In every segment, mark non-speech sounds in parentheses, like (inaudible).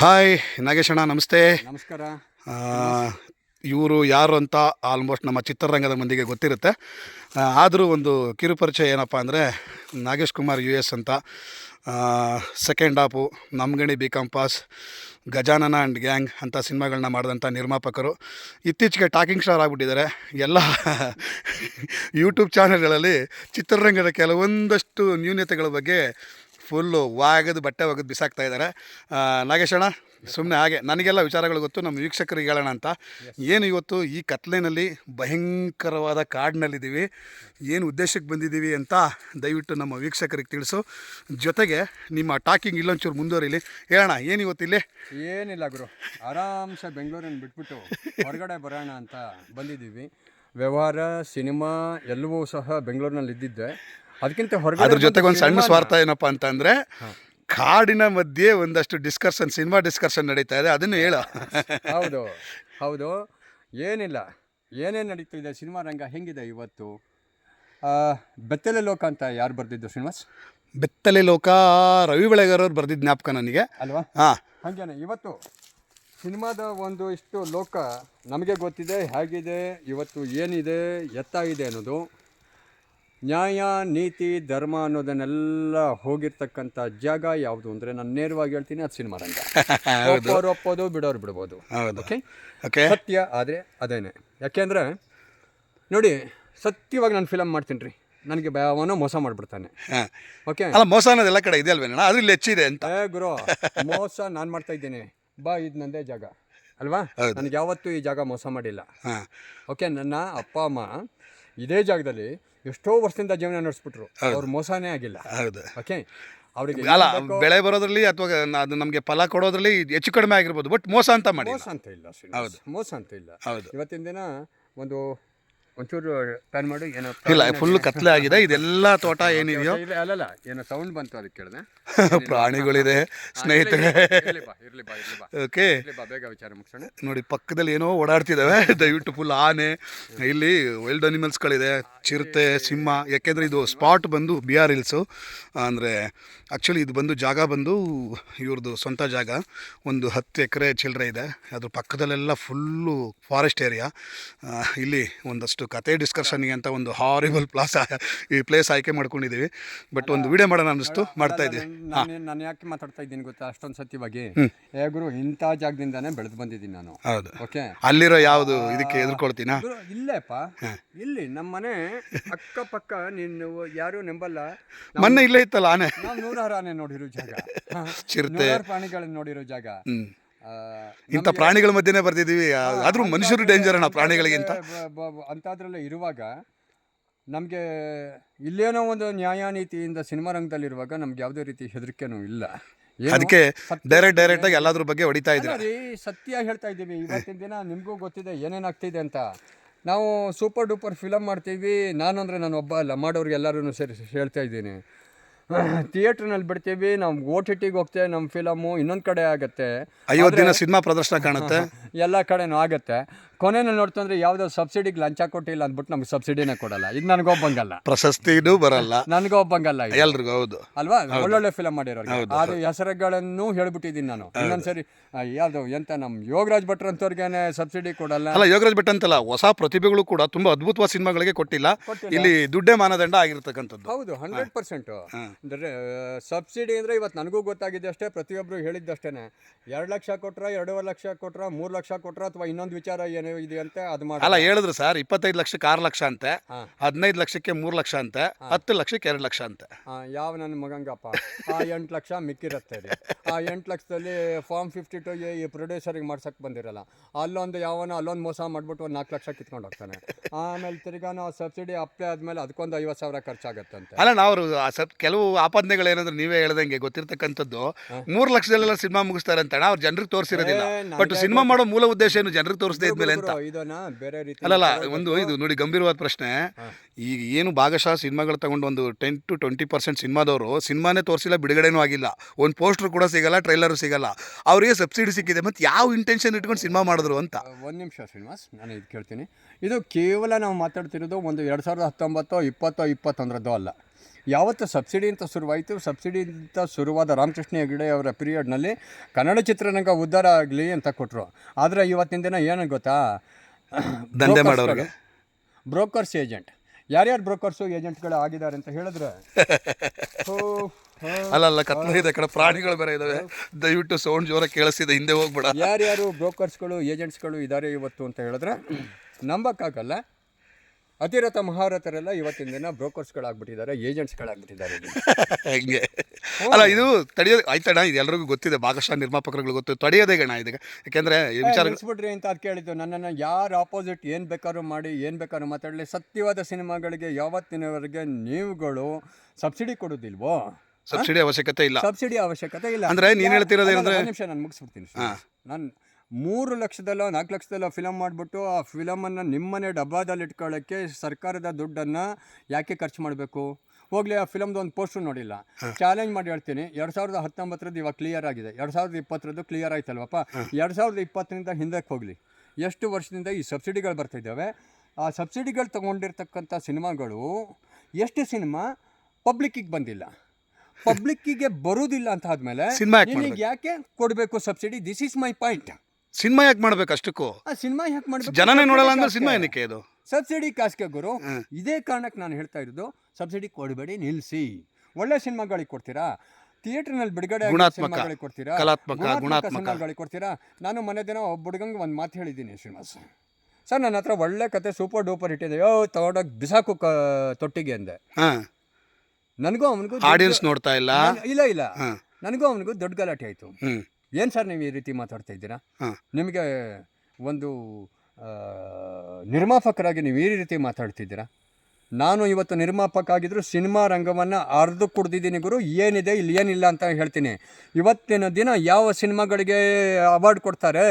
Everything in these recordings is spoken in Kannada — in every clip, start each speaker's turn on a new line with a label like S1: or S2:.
S1: ಹಾಯ್ ನಾಗೇಶಣ್ಣ ನಮಸ್ತೆ.
S2: ನಮಸ್ಕಾರ.
S1: ಇವರು ಯಾರು ಅಂತ ಆಲ್ಮೋಸ್ಟ್ ನಮ್ಮ ಚಿತ್ರರಂಗದ ಮಂದಿಗೆ ಗೊತ್ತಿರುತ್ತೆ. ಆದರೂ ಒಂದು ಕಿರುಪರಿಚಯ ಏನಪ್ಪ ಅಂದರೆ ನಾಗೇಶ್ ಕುಮಾರ್ ಯು ಎಸ್ ಅಂತ second half ನಮ್ಗಣಿ B pass Gajanana and gang ಅಂತ ಸಿನಿಮಾಗಳನ್ನ ಮಾಡಿದಂಥ ನಿರ್ಮಾಪಕರು. ಇತ್ತೀಚೆಗೆ ಟಾಕಿಂಗ್ ಸ್ಟಾರ್ ಆಗಿಬಿಟ್ಟಿದ್ದಾರೆ. ಎಲ್ಲ (laughs) ಯೂಟ್ಯೂಬ್ ಚಾನಲ್ಗಳಲ್ಲಿ ಚಿತ್ರರಂಗದ ಕೆಲವೊಂದಷ್ಟು ನ್ಯೂನ್ಯತೆಗಳ ಬಗ್ಗೆ ಫುಲ್ಲು ಒಗೆದು ಬಟ್ಟೆ ಒಗೆದು ಬಿಸಾಕ್ತಾ ಇದ್ದಾರೆ ನಾಗೇಶಣ್ಣ ಸುಮ್ಮನೆ ಹಾಗೆ. ನನಗೆಲ್ಲ ವಿಚಾರಗಳು ಗೊತ್ತು, ನಮ್ಮ ವೀಕ್ಷಕರಿಗೆ ಹೇಳೋಣ ಅಂತ. ಏನು ಇವತ್ತು ಈ ಕತ್ಲೆಯಲ್ಲಿ ಭಯಂಕರವಾದ ಕಾಡಿನಲ್ಲಿದ್ದೀವಿ, ಏನು ಉದ್ದೇಶಕ್ಕೆ ಬಂದಿದ್ದೀವಿ ಅಂತ ದಯವಿಟ್ಟು ನಮ್ಮ ವೀಕ್ಷಕರಿಗೆ ತಿಳಿಸು. ಜೊತೆಗೆ ನಿಮ್ಮ ಟಾಕಿಂಗ್ ಇಲ್ಲೊಂಚೂರು ಮುಂದುವರಿಲಿ. ಹೇಳೋಣ ಏನು ಇವತ್ತಿಲ್ಲಿ
S2: ಏನಿಲ್ಲ ಗುರು, ಆರಾಮ್ಸೆ ಬೆಂಗಳೂರನ್ನು ಬಿಟ್ಬಿಟ್ಟು ಹೊರಗಡೆ ಬರೋಣ ಅಂತ ಬಂದಿದ್ದೀವಿ. ವ್ಯವಹಾರ, ಸಿನಿಮಾ ಎಲ್ಲವೂ ಸಹ ಬೆಂಗಳೂರಿನಲ್ಲಿ ಇದ್ದಿದ್ದೆ ಅದಕ್ಕಿಂತ ಹೊರಗೆ
S1: ಅದ್ರ ಜೊತೆಗೆ ಒಂದು ಸಣ್ಣ ಸ್ವಾರ್ಥ ಏನಪ್ಪ ಅಂತಂದ್ರೆ ಕಾಡಿನ ಮಧ್ಯೆ ಒಂದಷ್ಟು ಡಿಸ್ಕರ್ಷನ್ ಸಿನಿಮಾ ಡಿಸ್ಕರ್ಷನ್ ನಡೀತಾ ಇದೆ. ಅದನ್ನು ಹೇಳ.
S2: ಹೌದು ಹೌದು. ಏನಿಲ್ಲ. ಏನೇನು ನಡೀತಿದೆ ಸಿನಿಮಾ ರಂಗ ಹೆಂಗಿದೆ ಇವತ್ತು? ಬೆತ್ತಲೆ ಲೋಕ ಅಂತ ಯಾರು ಬರೆದಿದ್ದು ಶ್ರೀನಿವಾಸ್?
S1: ಬೆತ್ತಲೆ ಲೋಕ ರವಿ ಬೆಳೆಗಾರವ್ರು ಬರೆದಿದ್ದ ಜ್ಞಾಪಕ ನನಗೆ.
S2: ಅಲ್ವಾ?
S1: ಹಾಂ.
S2: ಹಾಗೇನೆ ಇವತ್ತು ಸಿನಿಮಾದ ಒಂದು ಇಷ್ಟು ಲೋಕ ನಮಗೆ ಗೊತ್ತಿದೆ ಹೇಗಿದೆ ಇವತ್ತು ಏನಿದೆ ಎತ್ತಾಗಿದೆ ಅನ್ನೋದು. ನ್ಯಾಯ ನೀತಿ ಧರ್ಮ ಅನ್ನೋದನ್ನೆಲ್ಲ ಹೋಗಿರ್ತಕ್ಕಂಥ ಜಾಗ ಯಾವುದು ಅಂದರೆ ನಾನು ನೇರವಾಗಿ ಹೇಳ್ತೀನಿ ಅದು ಸಿನಿಮಾ ರಂಗ. (laughs) ಒಪ್ಪೋರು ಒಪ್ಪೋದು ಬಿಡೋರು ಬಿಡ್ಬೋದು.
S1: ಹೌದು.
S2: ಓಕೆ
S1: ಓಕೆ
S2: ಸತ್ಯ ಆದರೆ ಅದೇನೆ. ಯಾಕೆಂದರೆ ನೋಡಿ ಸತ್ಯವಾಗಿ ನಾನು ಫಿಲಮ್ ಮಾಡ್ತೀನಿ ರೀ. ನನಗೆ ಅವನು ಮೋಸ ಮಾಡಿಬಿಡ್ತಾನೆ. ಓಕೆ
S1: ಅಲ್ಲ ಮೋಸ ಅನ್ನೋದೆಲ್ಲ ಕಡೆ ಇದೆ ಅಲ್ವೇ ಅದ್ರಲ್ಲಿ ಹೆಚ್ಚಿದೆ ಅಂತ.
S2: ಏ ಗುರು ಮೋಸ ನಾನು ಮಾಡ್ತಾ ಇದ್ದೀನಿ. ಬಾ ಇದು ನಂದೇ ಜಾಗ. ಅಲ್ವಾ? ನನಗೆ ಯಾವತ್ತೂ ಈ ಜಾಗ ಮೋಸ ಮಾಡಿಲ್ಲ. ಓಕೆ ನನ್ನ ಅಪ್ಪ ಅಮ್ಮ ಇದೇ ಜಾಗದಲ್ಲಿ ಎಷ್ಟೋ ವರ್ಷದಿಂದ ಜೀವನ ನಡೆಸ್ಬಿಟ್ರು. ಅವ್ರು ಮೋಸನೇ ಆಗಿಲ್ಲ.
S1: ಹೌದು.
S2: ಓಕೆ ಅವರಿಗೆ
S1: ಅಲ್ಲ ಬೆಳೆ ಬರೋದ್ರಲ್ಲಿ ಅಥವಾ ಅದು ನಮಗೆ ಫಲ ಕೊಡೋದ್ರಲ್ಲಿ ಹೆಚ್ಚು ಕಡಿಮೆ ಆಗಿರ್ಬೋದು ಬಟ್ ಮೋಸ ಅಂತ ಮಾಡಿ
S2: ಮೋಸ ಅಂತ ಇಲ್ಲ ಹೌದು. ಮೋಸ ಅಂತ ಇಲ್ಲ.
S1: ಹೌದು.
S2: ಇವತ್ತಿನ ದಿನ ಒಂದು ಒಂಚೂರು ಪ್ಯಾನ್ ಮಾಡು ಏನೋ
S1: ಇಲ್ಲ ಫುಲ್ ಕತ್ಲೆ ಆಗಿದೆ ಇದೆಲ್ಲ (laughs) ತೋಟ ಏನಿದೆಯೋ?
S2: ಇಲ್ಲ, ಅಲ್ಲಲ್ಲ ಏನೋ ಸೌಂಡ್ ಬಂತು ಅದಕ್ಕೆ ಕೇಳಿದೆ. (laughs)
S1: ಪ್ರಾಣಿಗಳಿದೆ ಸ್ನೇಹಿತರೆ. ಓಕೆ
S2: ಬೇಗ ವಿಚಾರ ಮುಗಿಸೋಣ.
S1: ನೋಡಿ ಪಕ್ಕದಲ್ಲಿ ಏನೋ ಓಡಾಡ್ತಿದ್ದಾವೆ (laughs) ದಯವಿಟ್ಟು ಫುಲ್ ಆನೆ. ಇಲ್ಲಿ ವೈಲ್ಡ್ ಅನಿಮಲ್ಸ್ಗಳಿದೆ ಚಿರತೆ ಸಿಂಹ. ಯಾಕೆಂದರೆ ಇದು ಸ್ಪಾಟ್ ಬಂದು ಬಿ ಆರ್ ಹಿಲ್ಸು ಅಂದರೆ ಆ್ಯಕ್ಚುಲಿ ಇದು ಬಂದು ಜಾಗ ಬಂದು ಇವ್ರದ್ದು ಸ್ವಂತ ಜಾಗ. ಒಂದು ಹತ್ತು ಎಕರೆ ಚಿಲ್ಲರೆ ಇದೆ. ಅದ್ರ ಪಕ್ಕದಲ್ಲೆಲ್ಲ ಫುಲ್ಲು ಫಾರೆಸ್ಟ್ ಏರಿಯಾ ಇಲ್ಲಿ ಒಂದಷ್ಟು ಕತೆ ಡಿಸ್ಕಷನ್ಗೆ ಅಂತ ಒಂದು ಹಾರಿಬಲ್ ಪ್ಲಾಸ್ ಈ ಪ್ಲೇಸ್ ಆಯ್ಕೆ ಮಾಡ್ಕೊಂಡಿದ್ದೀವಿ. ಬಟ್ ಒಂದು ವಿಡಿಯೋ ಮಾಡೋಣ ಅನ್ನಿಸ್ತು ಮಾಡ್ತಾ ಇದ್ದೀವಿ.
S2: ನಾನು ಯಾಕೆ ಮಾತಾಡ್ತಾ ಇದ್ದೀನಿ ಗೊತ್ತಾ? ಅಷ್ಟೊಂದು ಸತಿ ಬಗ್ಗೆ. ಗುರು ಇಂಥ ಜಾಗದಿಂದಾನೇ ಬೆಳೆದು ಬಂದಿದ್ದೀನಿ ನಾನು.
S1: ಹೌದು.
S2: ಓಕೆ?
S1: ಅಲ್ಲಿರೋ ಯಾವುದು ಇದಕ್ಕೆ ಎದುರ್ಕೊಳ್ತೀನ?
S2: ಇಲ್ಲೇಪ್ಪ. ಇಲ್ಲಿ ನಮ್ಮ ಮನೆ ಅಕ್ಕಪಕ್ಕ ನೀನು ಯಾರು ನಂಬಲ್ಲ. (laughs)
S1: ಮೊನ್ನೆ ಇಲ್ಲೇ ಇತ್ತಲ್ಲ ಆನೆ?
S2: ನಾವು ನೂರಾರು ಆನೆ ನೋಡಿರೋ ಜಾಗ.
S1: ಚಿರತೆ.
S2: ಪ್ರಾಣಿಗಳನ್ನ ನೋಡಿರೋ ಜಾಗ.
S1: ಇಂಥ ಪ್ರಾಣಿಗಳ ಮಧ್ಯೆನೇ ಬರ್ತಿದ್ದೀವಿ ಆದರೂ ಮನುಷ್ಯರು ಡೇಂಜರ್ ಅಣ್ಣ ಪ್ರಾಣಿಗಳಿಗಿಂತ
S2: ಅಂಥದ್ರಲ್ಲೇ ಇರುವಾಗ ನಮಗೆ ಇಲ್ಲೇನೋ ಒಂದು ನ್ಯಾಯ ನೀತಿಯಿಂದ ಸಿನಿಮಾ ರಂಗದಲ್ಲಿರುವಾಗ ನಮ್ಗೆ ಯಾವುದೇ ರೀತಿ ಹೆದರಿಕೆನೂ ಇಲ್ಲ.
S1: ಅದಕ್ಕೆ ಡೈರೆಕ್ಟ್ ಡೈರೆಕ್ಟ್ ಆಗಿ ಎಲ್ಲಾದ್ರ ಬಗ್ಗೆ ಹೊಡಿತಾ
S2: ಇದ್ದೀವಿ ಸತ್ಯ ಹೇಳ್ತಾ ಇದ್ದೀವಿ. ಇವತ್ತಿನ ದಿನ ನಿಮಗೂ ಗೊತ್ತಿದೆ ಏನೇನಾಗ್ತಿದೆ ಅಂತ. ನಾವು ಸೂಪರ್ ಡೂಪರ್ ಫಿಲಮ್ ಮಾಡ್ತೀವಿ. ನಾನು ಅಂದರೆ ನಾನು ಒಬ್ಬ ಅಲ್ಲ. ಮಾಡೋರಿಗೆ ಎಲ್ಲರೂ ಸೇರಿ ಹೇಳ್ತಾ ಇದ್ದೀನಿ. (laughs) ಥಿಯೇಟ್ರ್ನಲ್ಲಿ ಬಿಡ್ತೀವಿ ನಾವು ಓ ಟಿ ಟಿಗೆ ಹೋಗ್ತೇವೆ ನಮ್ಮ ಫಿಲಮು ಇನ್ನೊಂದು ಕಡೆ ಆಗುತ್ತೆ.
S1: ಐವತ್ತು ದಿನ ಸಿನಿಮಾ ಪ್ರದರ್ಶನ ಕಾಣುತ್ತೆ. (laughs)
S2: ಎಲ್ಲ ಕಡೆನೂ ಆಗುತ್ತೆ. ಕೊನೆಯಲ್ಲಿ ನೋಡ್ತಂದ್ರೆ ಯಾವ್ದೋ ಸಬ್ಸಿಡಿಗೆ ಲಂಚ ಕೊಟ್ಟಿಲ್ಲ ಅಂದ್ಬಿಟ್ಟು ನಮ್ಗೆ ಸಬ್ಸಿಡಿನೇ ಕೊಡಲ್ಲ. ಇದು ನನಗೊಬ್ಬಂಗಲ್ಲ
S1: ಪ್ರಶಸ್ತಿನೂ ಬರಲ್ಲ.
S2: ನನಗೊಬ್ಬಂಗಲ್ಲ ಒಬ್ಬಂಗಲ್ಲ
S1: ಎಲ್ರಿಗೂ ಹೌದು.
S2: ಅಲ್ವಾ? ಒಳ್ಳೊಳ್ಳೆ ಫಿಲಮ್ ಮಾಡಿರೋರು ಅದು ಹೆಸರುಗಳನ್ನು ಹೇಳ್ಬಿಟ್ಟಿದ್ದೀನಿ ನಾನು. ಇನ್ನೊಂದ್ಸರಿ ಸರಿ ಯಾವ್ದು ಎಂತ ನಮ್ಮ ಯೋಗರಾಜ್ ಭಟ್ ಅಂತವ್ರಿಗೇನೆ ಸಬ್ಸಿಡಿ ಕೊಡಲ್ಲ?
S1: ಅಲ್ಲ ಯೋಗರಾಜ್ ಭಟ್ ಅಂತಲ್ಲ ಹೊಸ ಪ್ರತಿಭೆಗಳು ಕೂಡ ತುಂಬಾ ಅದ್ಭುತವಾದ ಸಿನಿಮಾಗಳಿಗೆ ಕೊಟ್ಟಿಲ್ಲ. ಇಲ್ಲಿ ದುಡ್ಡೇ ಮಾನದಂಡ ಆಗಿರ್ತಕ್ಕಂಥದ್ದು.
S2: ಹೌದು ಹಂಡ್ರೆಡ್ ಪರ್ಸೆಂಟ್ ಅಂದ್ರೆ ಸಬ್ಸಿಡಿ ಅಂದ್ರೆ ಇವತ್ತು ನನಗೂ ಗೊತ್ತಾಗಿದೆ ಅಷ್ಟೇ ಪ್ರತಿಯೊಬ್ಬರು ಹೇಳಿದ್ದಷ್ಟೇನೆ. ಎರಡು ಲಕ್ಷ ಕೊಟ್ರ ಎರಡೂವರೆ ಲಕ್ಷ ಕೊಟ್ರ ಮೂರು ಲಕ್ಷ ಕೊಟ್ರ ಅಥವಾ ಇನ್ನೊಂದು ವಿಚಾರ ಏನೋ ಇದೆ ಅಂತ ಅದು ಮಾಡಿ
S1: ಅಲ್ಲ ಹೇಳಿದ್ರು ಸರ್ ಇಪ್ಪತ್ತೈದು ಲಕ್ಷಕ್ಕೆ ಆರು ಲಕ್ಷ ಅಂತೆ
S2: ಹಾ.
S1: ಹದಿನೈದು ಲಕ್ಷಕ್ಕೆ ಮೂರು ಲಕ್ಷ ಅಂತೆ ಹತ್ತು ಲಕ್ಷಕ್ಕೆ ಎರಡು ಲಕ್ಷ ಅಂತೆ.
S2: ಯಾವ ನನ್ನ ಮಗಂಗಪ್ಪ? ಆ ಎಂಟು ಲಕ್ಷ ಮಿಕ್ಕಿರುತ್ತೆ ರೀ. ಆ ಎಂಟು ಲಕ್ಷದಲ್ಲಿ ಫಾರ್ಮ್ ಫಿಫ್ಟಿ ಟು ಈ ಪ್ರೊಡ್ಯೂಸರಿಗೆ ಮಾಡ್ಸಕ್ಕೆ ಬಂದಿರಲ್ಲ ಅಲ್ಲೊಂದು ಯಾವನ ಅಲ್ಲೊಂದು ಮೋಸ ಮಾಡಿಬಿಟ್ಟು ಒಂದು ನಾಲ್ಕು ಲಕ್ಷ ಕಿತ್ಕೊಂಡು ಹೋಗ್ತಾನೆ. ಆಮೇಲೆ ತಿರ್ಗಾ ನಾವು ಸಬ್ಸಿಡಿ ಅಪ್ಲೈ ಆದಮೇಲೆ ಅದಕ್ಕೊಂದು ಐವತ್ತು ಸಾವಿರ ಖರ್ಚಾಗತ್ತಂತೆ.
S1: ಅಲ್ಲ ನಾವು ಸ್ವಲ್ಪ ಕೆಲವು ಆಪಾದನೆಗಳು ಏನಂದ್ರೆ ನೀವೇ ಹೇಳ್ದಂಗೆ ಗೊತ್ತಿರ್ತಕ್ಕಂಥದ್ದು ಮೂರು ಲಕ್ಷದಲ್ಲೆಲ್ಲ ಸಿನಿಮಾ ಮುಗಿಸ್ತಾರೆ ಅಂತ ಅವ್ರು ಜನರಿಗೆ ತೋರಿಸಿರೋದಿಲ್ಲ.
S2: ಏ,
S1: ಬಟ್ ಸಿನಿಮಾ ಮಾಡೋ ಮೂಲ ಉದ್ದೇಶ ಏನು? ಜನರಿಗೆ ತೋರಿಸದೇ ಇದ್ಮೇಲೆ ಅಂತ ಅಲ್ಲಲ್ಲ ಒಂದು ಇದು ನೋಡಿ ಗಂಭೀರವಾದ ಪ್ರಶ್ನೆ. ಈಗ ಏನು ಭಾಗಶಃ ಸಿನಿಮಾಗಳು ತಗೊಂಡು ಒಂದು ಟೆನ್ ಟು ಟ್ವೆಂಟಿ ಪರ್ಸೆಂಟ್ ಸಿನಿಮಾದವರು ಸಿನಿಮಾನೇ ತೋರಿಸಿಲ್ಲ ಬಿಡುಗಡೆನೂ ಆಗಿಲ್ಲ. ಒಂದು ಪೋಸ್ಟರ್ ಕೂಡ ಸಿಗಲ್ಲ ಟ್ರೈಲರು ಸಿಗಲ್ಲ. ಅವರಿಗೆ ಸಬ್ಸಿಡಿ ಸಿಕ್ಕಿದೆ ಮತ್ತು ಯಾವ ಇಂಟೆನ್ಷನ್ ಇಟ್ಕೊಂಡು ಸಿನಿಮಾ ಮಾಡಿದ್ರು ಅಂತ?
S2: ಒಂದು ನಿಮಿಷ ಶ್ರೀನಿವಾಸ್ ನಾನು ಇದು ಕೇಳ್ತೀನಿ. ಇದು ಕೇವಲ ನಾವು ಮಾತಾಡ್ತಿರೋದು ಒಂದು ಎರಡು ಸಾವಿರದ ಹತ್ತೊಂಬತ್ತೋ ಇಪ್ಪತ್ತೋ ಇಪ್ಪತ್ತೊಂದರದ್ದೋ ಅಲ್ಲ. ಯಾವತ್ತು ಸಬ್ಸಿಡಿ ಅಂತ ಶುರುವಾಯಿತು? ಸಬ್ಸಿಡಿ ಅಂತ ಶುರುವಾದ ರಾಮಕೃಷ್ಣ ಹೆಗಡೆ ಅವರ ಪೀರಿಯಡ್ನಲ್ಲಿ ಕನ್ನಡ ಚಿತ್ರರಂಗ ಉದ್ಧಾರ ಆಗಲಿ ಅಂತ ಕೊಟ್ಟರು ಆದರೆ ಇವತ್ತಿನ ದಿನ ಏನು ಗೊತ್ತಾ?
S1: ದಂಧೆ ಮಾಡೋರಿಗೆ.
S2: ಬ್ರೋಕರ್ಸ್ ಏಜೆಂಟ್ ಯಾರ್ಯಾರು ಬ್ರೋಕರ್ಸು ಏಜೆಂಟ್ಗಳು ಆಗಿದ್ದಾರೆ ಅಂತ ಹೇಳಿದ್ರೆ? (laughs) ಓ, ಆ,
S1: ಅಲ್ಲ ಅಲ್ಲ ಕತ್ಲ ಇದೆ ಕಡೆ ಪ್ರಾಣಿಗಳು ಬೇರೆ ಇದಾವೆ. ದಯವಿಟ್ಟು ಸೌಂಡ್ ಜೋರ ಕೇಳಿಸಿದೆ ಹಿಂದೆ ಹೋಗ್ಬೇಡ.
S2: ಯಾರ್ಯಾರು ಬ್ರೋಕರ್ಸ್ಗಳು ಏಜೆಂಟ್ಸ್ಗಳು ಇದ್ದಾರೆ ಇವತ್ತು ಅಂತ ಹೇಳಿದ್ರೆ ನಂಬಕ್ಕಾಗಲ್ಲ. ಅತಿರಥ ಮಹಾರಥರೆಲ್ಲ ಇವತ್ತಿನ ದಿನ ಬ್ರೋಕರ್ಸ್ಗಳಾಗ್ಬಿಟ್ಟಿದ್ದಾರೆ ಏಜೆಂಟ್ಸ್ಗಳಾಗ್ಬಿಟ್ಟಿದ್ದಾರೆ (laughs) ಹೆಂಗೆ
S1: ಹಂಗೆ? ಅಲ್ಲ ಇದು ತಡೆಯೋದು ಆಯ್ತಣ್ಣ ಇದು ಎಲ್ರಿಗೂ ಗೊತ್ತಿದೆ ಭಾಗಶಃ ನಿರ್ಮಾಪಕರುಗಳು ಗೊತ್ತು ತಡೆಯೋದೇ ಗಣ ಇದಕ್ಕೆ ಯಾಕೆಂದ್ರೆ ಈ ವಿಚಾರ
S2: ಬಿಡ್ರಿ ಅಂತ ಅದು ಕೇಳಿದ್ದು. ನನ್ನನ್ನು ಯಾರು ಆಪೋಸಿಟ್ ಏನು ಬೇಕಾದ್ರೂ ಮಾಡಿ ಏನು ಬೇಕಾದ್ರೂ ಮಾತಾಡಲಿ. ಸತ್ಯವಾದ ಸಿನಿಮಾಗಳಿಗೆ ಯಾವತ್ತಿನವರೆಗೆ ನೀವುಗಳು ಸಬ್ಸಿಡಿ ಕೊಡೋದಿಲ್ವೋ?
S1: ಸಬ್ಸಿಡಿ ಅವಶ್ಯಕತೆ ಇಲ್ಲ.
S2: ಸಬ್ಸಿಡಿ ಅವಶ್ಯಕತೆ ಇಲ್ಲ.
S1: ಅಂದ್ರೆ ನೀನು ಹೇಳ್ತಿರೋದು ಏನಂದ್ರೆ-
S2: ನಿಮಿಷ ನಾನು ಮುಗಿಸ್ಬಿಡ್ತೀನಿ ನಾನು ಮೂರು ಲಕ್ಷದಲ್ಲೋ ನಾಲ್ಕು ಲಕ್ಷದಲ್ಲೋ ಫಿಲಮ್ ಮಾಡಿಬಿಟ್ಟು ಆ ಫಿಲಮನ್ನು ನಿಮ್ಮನೆ ಡಬ್ಬಾದಲ್ಲಿ ಇಟ್ಕೊಳ್ಳೋಕ್ಕೆ ಸರ್ಕಾರದ ದುಡ್ಡನ್ನು ಯಾಕೆ ಖರ್ಚು ಮಾಡಬೇಕು? ಹೋಗ್ಲಿ ಆ ಫಿಲಮ್ದು ಒಂದು ಪೋಸ್ಟರ್ ನೋಡಿಲ್ಲ. ಚಾಲೆಂಜ್ ಮಾಡಿ ಹೇಳ್ತೀನಿ. ಎರಡು ಸಾವಿರದ ಹತ್ತೊಂಬತ್ತರದ್ದು ಇವಾಗ ಕ್ಲಿಯರ್ ಆಗಿದೆ. ಎರಡು ಸಾವಿರದ ಇಪ್ಪತ್ತರದ್ದು ಕ್ಲಿಯರ್ ಆಯ್ತಲ್ವಪ್ಪ? ಎರಡು ಸಾವಿರದ ಇಪ್ಪತ್ತರಿಂದ ಹಿಂದಕ್ಕೆ ಹೋಗಲಿ. ಎಷ್ಟು ವರ್ಷದಿಂದ ಈ ಸಬ್ಸಿಡಿಗಳು ಬರ್ತಿದ್ದಾವೆ ಆ ಸಬ್ಸಿಡಿಗಳು ತೊಗೊಂಡಿರ್ತಕ್ಕಂಥ ಸಿನಿಮಾಗಳು ಎಷ್ಟು ಸಿನಿಮಾ? ಪಬ್ಲಿಕ್ಕಿಗೆ ಬಂದಿಲ್ಲ. ಪಬ್ಲಿಕ್ಕಿಗೆ ಬರುವುದಿಲ್ಲ ಅಂತ ಆದಮೇಲೆ
S1: ನಿಮಗೆ ಯಾಕೆ
S2: ಯಾಕೆ ಕೊಡಬೇಕು subsidy this is my point
S1: cinema ಯಾಕೆ ಮಾಡ್ಬೇಕು ಅಷ್ಟಕ್ಕೂ?
S2: ಆ ಸಿನಿಮಾ ಯಾಕೆ ಮಾಡ್ಬೇಕು?
S1: ಜನನೇ ನೋಡಲ್ಲ ಅಂದ್ರೆ ಸಿನಿಮಾ ಏನಕ್ಕೆ ಇದು?
S2: ಸಬ್ಸಿಡಿ ಕಾಸ್ಗೆ ಗುರು ಇದೇ ಕಾರಣಕ್ಕೆ ನಾನು ಹೇಳ್ತಾ ಇರೋದು ಸಬ್ಸಿಡಿ ಕೊಡಬೇಡಿ ನಿಲ್ಲಿಸಿ ಒಳ್ಳೆ ಸಿನಿಮಾಗಳಿಗೆ ಕೊಡ್ತೀರಾ? ಥಿಯೇಟರ್ನಲ್ಲಿ ಬಿಡುಗಡೆ ಆಗಿರೋ
S1: ಗುಣಾತ್ಮಕ,
S2: ಸಿನಿಮಾಗಳಿಗೆ ಕೊಡ್ತೀರಾ?
S1: ಕಲಾತ್ಮಕ, ಗುಣಾತ್ಮಕ.
S2: ಸಿನಿಮಾಗಳಿಗೆ ಕೊಡ್ತೀರಾ? ನಾನು ಮನೆ ದಿನ ಒಬ್ಬ ಹುಡುಗಂಗೆ ಒಂದು ಮಾತು ಹೇಳಿದ್ದೀನಿ ಶ್ರೀನಿವಾಸ್. ಸರ್ ನನ್ನ ಹತ್ರ ಒಳ್ಳೆ ಕತೆ ಸೂಪರ್ ಡೂಪರ್ ಇಟ್ಟಿದೆ ಯೋ ತಗೊಂಡೋಗಿ ಬಿಸಾಕು ಕ ತೊಟ್ಟಿಗೆ ಅಂದೆ.
S1: ಹಾ.
S2: ನನಗೂ ಅವನಿಗೂ
S1: ಆಡಿಯನ್ಸ್ ನೋಡ್ತಾ ಇಲ್ಲ?
S2: ಇಲ್ಲ ಇಲ್ಲ.
S1: ಹಾ.
S2: ನನಗೂ ಅವನಿಗೂ ದೊಡ್ಡ ಗಲಾಟೆ ಆಯಿತು.
S1: ಹ್ಮ್.
S2: ಏನು ಸರ್ ನೀವು ಈ ರೀತಿ ಮಾತಾಡ್ತಾ ಇದ್ದೀರಾ? ನಿಮಗೆ ಒಂದು ನಿರ್ಮಾಪಕರಾಗಿ ನೀವು ಈ ರೀತಿ ಮಾತಾಡ್ತಿದ್ದೀರಾ? ನಾನು ಇವತ್ತು ನಿರ್ಮಾಪಕ ಆಗಿದ್ರು ಸಿನಿಮಾ ರಂಗವನ್ನು ಅರ್ದು ಕುಡ್ದಿದ್ದೀನಿ ಗುರು. ಏನಿದೆ ಇಲ್ಲಿ ಏನಿಲ್ಲ ಅಂತ ಹೇಳ್ತೀನಿ. ಇವತ್ತಿನ ದಿನ ಯಾವ ಸಿನಿಮಾಗಳಿಗೆ ಅವಾರ್ಡ್ ಕೊಡ್ತಾರೆ?